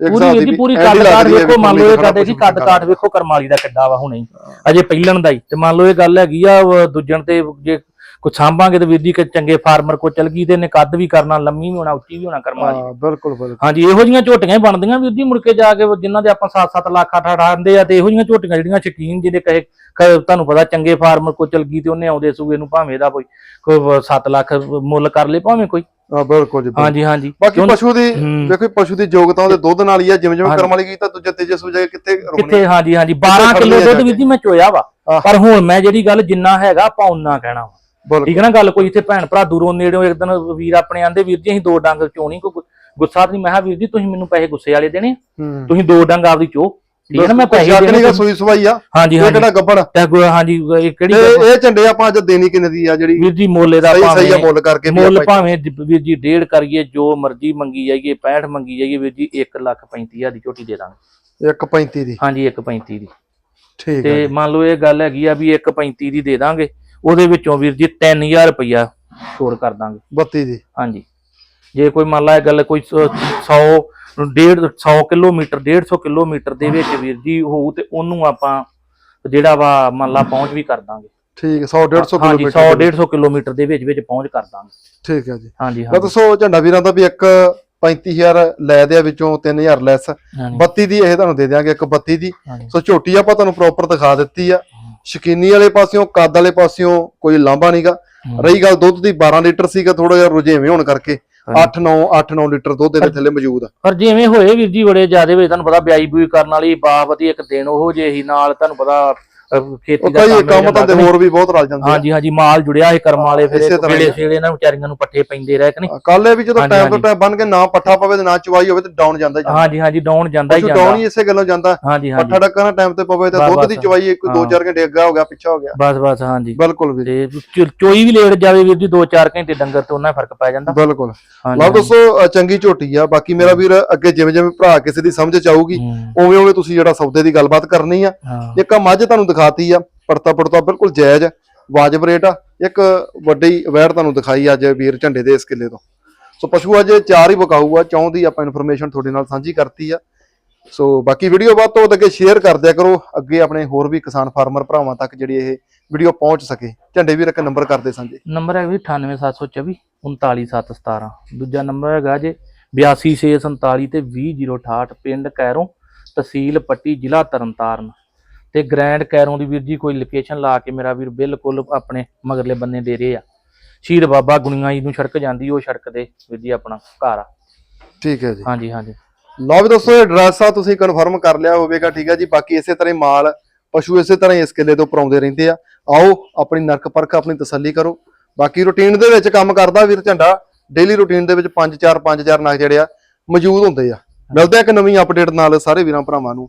ਪੂਰੀ ਹਿਸਾਬ ਵੀਰ ਦੀ ਜੀ ਪੂਰੀ ਆ ਵੀ ਵੇਖੋ ਮੰਨ ਲਓ ਇਹ ਕਹਦੇ ਜੀ ਕੱਦ ਕਾਠ ਵੇਖੋ ਕਰਮਾਲੀ ਦਾ ਕਿੱਡਾ ਵਾ ਹੁਣੇ। ਅਜੇ ਪਹਿਲਣ ਦਾ ਹੀ। ਤੇ ਮੰਨ ਲਓ ਇਹ ਗੱਲ ਹੈਗੀ ਆ ਦੂਜਣ ਤੇ ਜੇ ਕੁਝ ਸਾਂਭਾਂਗੇ ਤੇ ਵੀਰ ਜੀ ਕਿ ਚੰਗੇ ਫਾਰਮਰ ਕੋ ਚਲ ਗਈ ਤੇ ਇਹਨੇ ਕੱਦ ਵੀ ਕਰਨਾ ਲੰਮੀ ਵੀ ਹੋਣਾ ਉੱਚੀ ਵੀ ਹੋਣਾ ਕਰਮਾਲੀ। ਹਾਂ ਬਿਲਕੁਲ ਬਿਲਕੁਲ। ਹਾਂਜੀ ਇਹੋ ਜੀਆਂ ਝੋਟੀਆਂ ਹੀ ਬਣਦੀਆਂ ਵੀਰ ਜੀ ਮੁੜ ਕੇ ਜਾ ਕੇ ਜਿਨ੍ਹਾਂ ਦੇ ਆਪਾਂ 7-7 ਲੱਖ ਅੱਠ ਅੱਠ ਆਂਦੇ ਆ ਤੇ ਇਹੋ ਜੀਆਂ ਝੋਟੀਆਂ ਜਿਹੜੀਆਂ ਸ਼ਕੀਨ ਜਿਹਦੇ ਕਹੇ ਤੁਹਾਨੂੰ ਪਤਾ ਚੰਗੇ ਫਾਰਮਰ ਕੋ ਚਲ ਗਈ ਤੇ ਉਹਨੇ ਆਉਂਦੇ ਸੂਏ ਨੂੰ ਭਾਵੇਂ ਦਾ ਕੋਈ ਕੋਈ 7 ਲੱਖ ਮੁੱਲ ਕਰ ਲੇ ਭਾਵੇਂ ਕੋਈ। ਹਾਂ ਬਿਲਕੁਲ ਜੀ। ਹਾਂਜੀ ਹਾਂਜੀ। ਬਾਕੀ ਪਸ਼ੂ ਦੀ ਹੂੰ। ਵੇਖੋ ਪਸ਼ੂ ਦੀ ਯੋਗਤਾ ਉਹਦੇ ਦੁੱਧ ਨਾਲ ਹੀ ਆ ਜਿਵੇਂ ਜਿਵੇਂ ਕਰਮ ਵਾਲੀ ਗਈ ਤਾਂ ਦੂਜੇ ਤੀਜੇ ਸੂਜੇ ਕਿੱਥੇ ਰੁਕਣੀ। ਕਿੱਥੇ ਹਾਂਜੀ ਹਾਂਜੀ 12 ਖੜਨੀ ਕਿਲੋ ਦੁੱਧ ਵੀਰ ਜੀ ਮੈਂ ਚੋਇਆ ਵਾ। ਪਰ ਹੁਣ ਮੈਂ ਜਿਹੜੀ ਗੱਲ ਜਿੰਨਾ ਹੈਗਾ ਆਪਾਂ ਉਨਾ ਕਹਿਣਾ ਵਾ। ਠੀਕ ਹੈ ਨਾ ਗੱਲ ਕੋਈ ਇੱਥੇ ਭੈਣ ਭਰਾ ਦੂਰੋਂ ਨੇੜਿਓਂ ਇੱਕ ਦਿਨ ਵੀਰ ਆਪਣੇ ਆਂਦੇ ਵੀਰ ਜੀ ਅਸੀਂ ਦੋ ਡੰਗ ਚੋਣੀ ਕੋਈ ਗੁੱਸਾ ਨਹੀਂ ਮੈਂ ਕਿਹਾ ਵੀਰ ਜੀ ਤੁਸੀਂ ਮੈਨੂੰ ਪੈਸੇ ਗੁੱਸੇ ਵਾਲੇ ਦੇਣੇ ਹੂੰ। ਤੁਸੀਂ ਦੋ ਡੰਗ ਆਪਦੀ ਚੋ। ਠੀਕ ਹੈ ਨਾ ਮੈਂ ਪੈਸੇ ਦੇਣੇ ਦੇਣੇ ਸੂਈ ਸਵਾਈ ਆ। ਹਾਂਜੀ ਇਹ ਕਿਹੜਾ ਗੱਬੜ ਤੇ ਅੱਗੋਂ ਹਾਂਜੀ ਇਹ ਕਿਹੜੀ ਤੇ ਗੱਲ- ਇਹ ਝੰਡੇ ਆਪਾਂ ਅੱਜ ਦੇਣੀ ਕਿੰਨੇ ਦੀ ਆ ਜਿਹੜੀ ਵੀਰ ਜੀ ਮੋਲੇ ਦਾ ਸਹੀ ਸਹੀ ਆ ਭਾਵੇਂ ਮੁੱਲ ਕਰਕੇ ਵੀ ਮੁੱਲ ਆਪਾਂ ਭਾਵੇਂ ਜ- ਵੀਰ ਜੀ ਡੇਢ ਕਰੀਏ ਜੋ ਮਰਜ਼ੀ ਮੰਗੀ ਜਾਈਏ 65 ਮੰਗੀ ਜਾਈਏ ਵੀਰ ਜੀ 1 ਲੱਖ 35000 ਦੀ ਝੋਟੀ ਦੇ ਦਾਂਗੇ। 1.35 ਦੀ। ਹਾਂਜੀ 1.35 ਦੀ। ਠੀਕ ਹੈ ਤੇ ਮੰਨ ਲਓ ਇਹ ਗੱਲ ਹੈਗੀ ਆ ਵੀ 1.35 ਦੀ ਦੇ ਦਾਂਗੇ ਉਹਦੇ ਵਿੱਚੋਂ ਵੀਰ ਜੀ 3000 ਰੁਪਇਆ ਛੋੜ ਕਰ ਦਾਂਗੇ। 32 ਦੀ। ਹਾਂਜੀ। ਜੇ ਕੋਈ ਮੰਨ ਲਾ ਇਹ ਗੱਲ ਕੋਈ 100 ਡੇਢ 100 ਕਿਲੋਮੀਟਰ 150 ਕਿਲੋਮੀਟਰ ਦੇ ਵਿੱਚ ਵੀਰ ਜੀ ਹੋਊ ਤੇ ਉਹਨੂੰ ਆਪਾਂ ਜਿਹੜਾ ਵਾ ਮੰਨ ਲਾ ਪਹੁੰਚ ਵੀ ਕਰ ਦਾਂਗੇ। ਠੀਕ 100 150 ਹਾਂਜੀ ਕਿਲੋਮੀਟਰ 100 150 ਕਿਲੋਮੀਟਰ ਦੇ ਵਿੱਚ ਵਿੱਚ ਪਹੁੰਚ ਕਰ ਦਾਂਗੇ। ਠੀਕ ਹੈ ਜੀ। ਹਾਂਜੀ ਹਾਂਜੀ। ਦੱਸੋ ਝੰਡਾ ਵੀਰਾਂ ਦਾ ਵੀ ਇੱਕ 35000 ਲੈ ਦੇ ਵਿੱਚੋਂ 3000 ਲੈਸ। ਹਾਂਜੀ। 32 ਦੀ ਇਹ ਤੁਹਾਨੂੰ ਦੇ ਦਿਆਂਗੇ ਇੱਕ 32 ਦੀ। ਹਾਂਜੀ। ਸੋ ਝੋਟੀ ਆਪਾਂ ਤੁਹਾਨੂੰ ਪ੍ਰੋਪਰ ਦਿਖਾ ਦਿੱਤੀ ਆ। ਸ਼ਕੀਨੀ ਵਾਲੇ ਪਾਸਿਓਂ ਕੱਦ ਵਾਲੇ ਪਾਸਿਓਂ ਕੋਈ ਲਾਂਭਾ ਨਹੀਂਗਾ। ਰਹੀ ਗੱਲ ਦੁੱਧ ਦੀ 12 ਲੀਟਰ ਸੀਗਾ ਥੋੜਾ ਜਿਹਾ ਰੁਝੇਵੇਂ ਹੋਣ ਕਰਕੇ। ਹਾਂਜੀ। 8 9 8 9 ਲੀਟਰ ਦੁੱਧ ਦੇ ਥੱਲੇ ਮੌਜੂਦ ਆ ਪਰ ਜਿਵੇਂ ਹੋਏ ਵੀਰ ਜੀ ਬੜੇ ਜ਼ਿਆਦੇ ਹੋਏ ਤੁਹਾਨੂੰ ਪਤਾ ਵਿਆਈ ਬੂਈ ਕਰਨ ਵਾਲੀ ਬਾਬਤੀ ਇੱਕ ਦਿਨ ਉਹ ਜੇ ਹੀ ਨਾਲ ਤੁਹਾਨੂੰ ਪਤਾ ਖੇਤੀ ਦਾ ਕਈ ਕੰਮ ਕੰਮ ਤਾਂ? ਹੋਰ ਵੀ ਬਹੁਤ ਰਲ ਜਾਂਦੇ ਹਾਂਜੀ ਹਾਂਜੀ ਮਾਲ ਜੁੜਿਆ ਸੀ ਕਰਮ ਵਾਲੇ ਫਿਰ ਵੇਲੇ। ਸੇਲੇ ਇਹਨਾਂ ਵਿਚਾਰੀਆਂ ਨੂੰ ਪੱਠੇ ਪੈਂਦੇ ਰਹੇ ਕਿ ਨਹੀਂ? ਕੱਲ ਇਹ ਵੀ ਜਦੋਂ ਟਾਈਮ ਤੋਂ। ਟਾਈਮ ਬਣ ਕੇ ਨਾ ਪੱਠਾ ਪਵੇ ਤੇ ਨਾ ਚਵਾਈ ਹੋਵੇ ਤੇ ਡਾਊਨ ਜਾਂਦਾ ਹੀ ਜਾਂਦਾ। ਹਾਂਜੀ ਹਾਂਜੀ ਡਾਊਨ ਜਾਂਦਾ ਹੀ ਜਾਂਦਾ। ਡਾਊਨ ਹੀ ਇਸੇ ਗੱਲੋਂ ਜਾਂਦਾ। ਹਾਂਜੀ ਹਾਂਜੀ। ਪੱਠਾ ਡੱਕਾ ਨਾ ਟਾਈਮ ਤੇ ਪਵੇ ਤੇ ਦੁੱਧ। ਦੀ ਚਵਾਈ ਇੱਕ ਦੋ ਹਾਂ। ਚਾਰ ਘੰਟੇ ਅੱਗਾ ਹੋ ਗਿਆ ਪਿੱਛਾ ਹੋ ਗਿਆ। ਬਸ ਬਸ ਹਾਂਜੀ। ਬਿਲਕੁਲ ਵੀਰ ਤੇ ਚੋਈ ਵੀ ਲੇਟ ਜਾਵੇ ਵੀਰ ਜੀ 2-4 ਘੰਟੇ ਡੰਗਰ ਤੋਂ ਉਹਨਾਂ ਫ਼ਰਕ ਪੈ ਜਾਂਦਾ। ਬਿਲਕੁਲ। ਲਓ ਦੋਸਤੋ ਚੰਗੀ ਝੋਟੀ ਆ। ਬਾਕੀ ਮੇਰਾ ਵੀਰ ਅੱਗੇ ਜਿਵੇਂ ਜਿਵੇਂ ਭਰਾ ਕਿਸੇ ਦੀ ਸਮਝ ਚ ਆਊਗੀ ਉਵੇਂ ਉਵੇਂ ਤੁਸੀਂ ਜਿਹੜਾ ਸੌਦੇ ਦੀ ਗੱਲਬਾਤ ਕਰਨੀ ਆ। ਇੱਕ ਮੱਝ ਤੁਹਾਨੂੰ ਦਿਖਾਤੀ ਆ, ਪੜਤਾ ਪੜਤਾ ਬਿਲਕੁਲ ਜਾਇਜ਼ ਵਾਜਬ ਰੇਟ ਆ। ਇੱਕ ਵੱਡੀ ਵੈੜ ਤੁਹਾਨੂੰ ਦਿਖਾਈ ਅੱਜ ਵੀਰ ਝੰਡੇ ਦੇ ਇਸ ਕਿੱਲੇ ਤੋਂ। ਸੋ ਪਸ਼ੂ ਅੱਜ ਚਾਰ ਹੀ ਵਿਕਾਊ ਆ, ਚੌਂ ਦੀ ਆਪਾਂ ਇਨਫੋਰਮੇਸ਼ਨ ਤੁਹਾਡੇ ਨਾਲ ਸਾਂਝੀ ਕਰਤੀ ਆ। ਸੋ ਬਾਕੀ ਵੀਡੀਓ ਵੱਧ ਤੋਂ ਵੱਧ ਅੱਗੇ ਸ਼ੇਅਰ ਕਰ ਦਿਆ ਕਰੋ, ਅੱਗੇ ਆਪਣੇ ਹੋਰ ਵੀ ਕਿਸਾਨ ਫਾਰਮਰ ਭਰਾਵਾਂ ਤੱਕ ਜਿਹੜੀ ਇਹ ਵੀਡੀਓ ਪਹੁੰਚ ਸਕੇ। ਝੰਡੇ ਵੀਰ ਇੱਕ ਨੰਬਰ ਕਰਦੇ ਸਾਂਝੇ। ਨੰਬਰ ਹੈ ਵੀ 98724 39717 ਦੂਜਾ ਨੰਬਰ ਹੈਗਾ ਜੇ 82647 ਤੇ 20068 ਪਿੰਡ ਕੈਰੋਂ, ਤਹਿਸੀਲ ਪੱਟੀ, ਜ਼ਿਲ੍ਹਾ ਤਰਨਤਾਰਨ। ਤੇ ਗ੍ਰੈਂਡ ਕੈਰੋਂ ਦੀ ਵੀਰ ਜੀ ਕੋਈ ਲੋਕੇਸ਼ਨ ਲਾ ਕੇ ਮੇਰਾ ਵੀਰ ਬਿਲਕੁਲ ਆਪਣੇ ਮਗਰਲੇ ਬੰਨੇ ਦੇ ਰਹੇ ਆ। ਸ਼ਹੀਦ ਬਾਬਾ ਗੁਣੀਆਂ ਜੀ ਨੂੰ ਸੜਕ ਜਾਂਦੀ ਉਹ ਸੜਕ ਦੇ ਵੀਰ ਜੀ ਆਪਣਾ ਘਰ ਆ। ਠੀਕ ਹੈ ਜੀ। ਹਾਂਜੀ ਹਾਂਜੀ। ਲਓ ਵੀ ਦੋਸਤੋ ਐਡਰੈਸ ਆ ਤੁਸੀਂ ਕਨਫਰਮ ਕਰ ਲਿਆ ਹੋਵੇਗਾ ਠੀਕ ਹੈ ਜੀ। ਬਾਕੀ ਇਸੇ ਤਰ੍ਹਾਂ ਹੀ ਮਾਲ ਪਸ਼ੂ ਇਸੇ ਤਰ੍ਹਾਂ ਹੀ ਇਸ ਕਿੱਲੇ ਤੋਂ ਪਰਾਉਂਦੇ ਰਹਿੰਦੇ ਆ। ਆਓ ਆਪਣੀ ਨਰਕ ਪਰਖ ਆਪਣੀ ਤਸੱਲੀ ਕਰੋ। ਬਾਕੀ ਰੁਟੀਨ ਦੇ ਵਿੱਚ ਕੰਮ ਕਰਦਾ ਵੀਰ ਝੰਡਾ ਡੇਲੀ ਰੁਟੀਨ ਦੇ ਵਿੱਚ 5-4 5-4 ਨਗ ਜਿਹੜੇ ਆ ਮੌਜੂਦ ਹੁੰਦੇ ਆ। ਮਿਲਦੇ ਆ ਇੱਕ ਨਵੀਂ ਅਪਡੇਟ ਨਾਲ ਸਾਰੇ ਵੀਰਾਂ ਭਰਾਵਾਂ ਨੂੰ।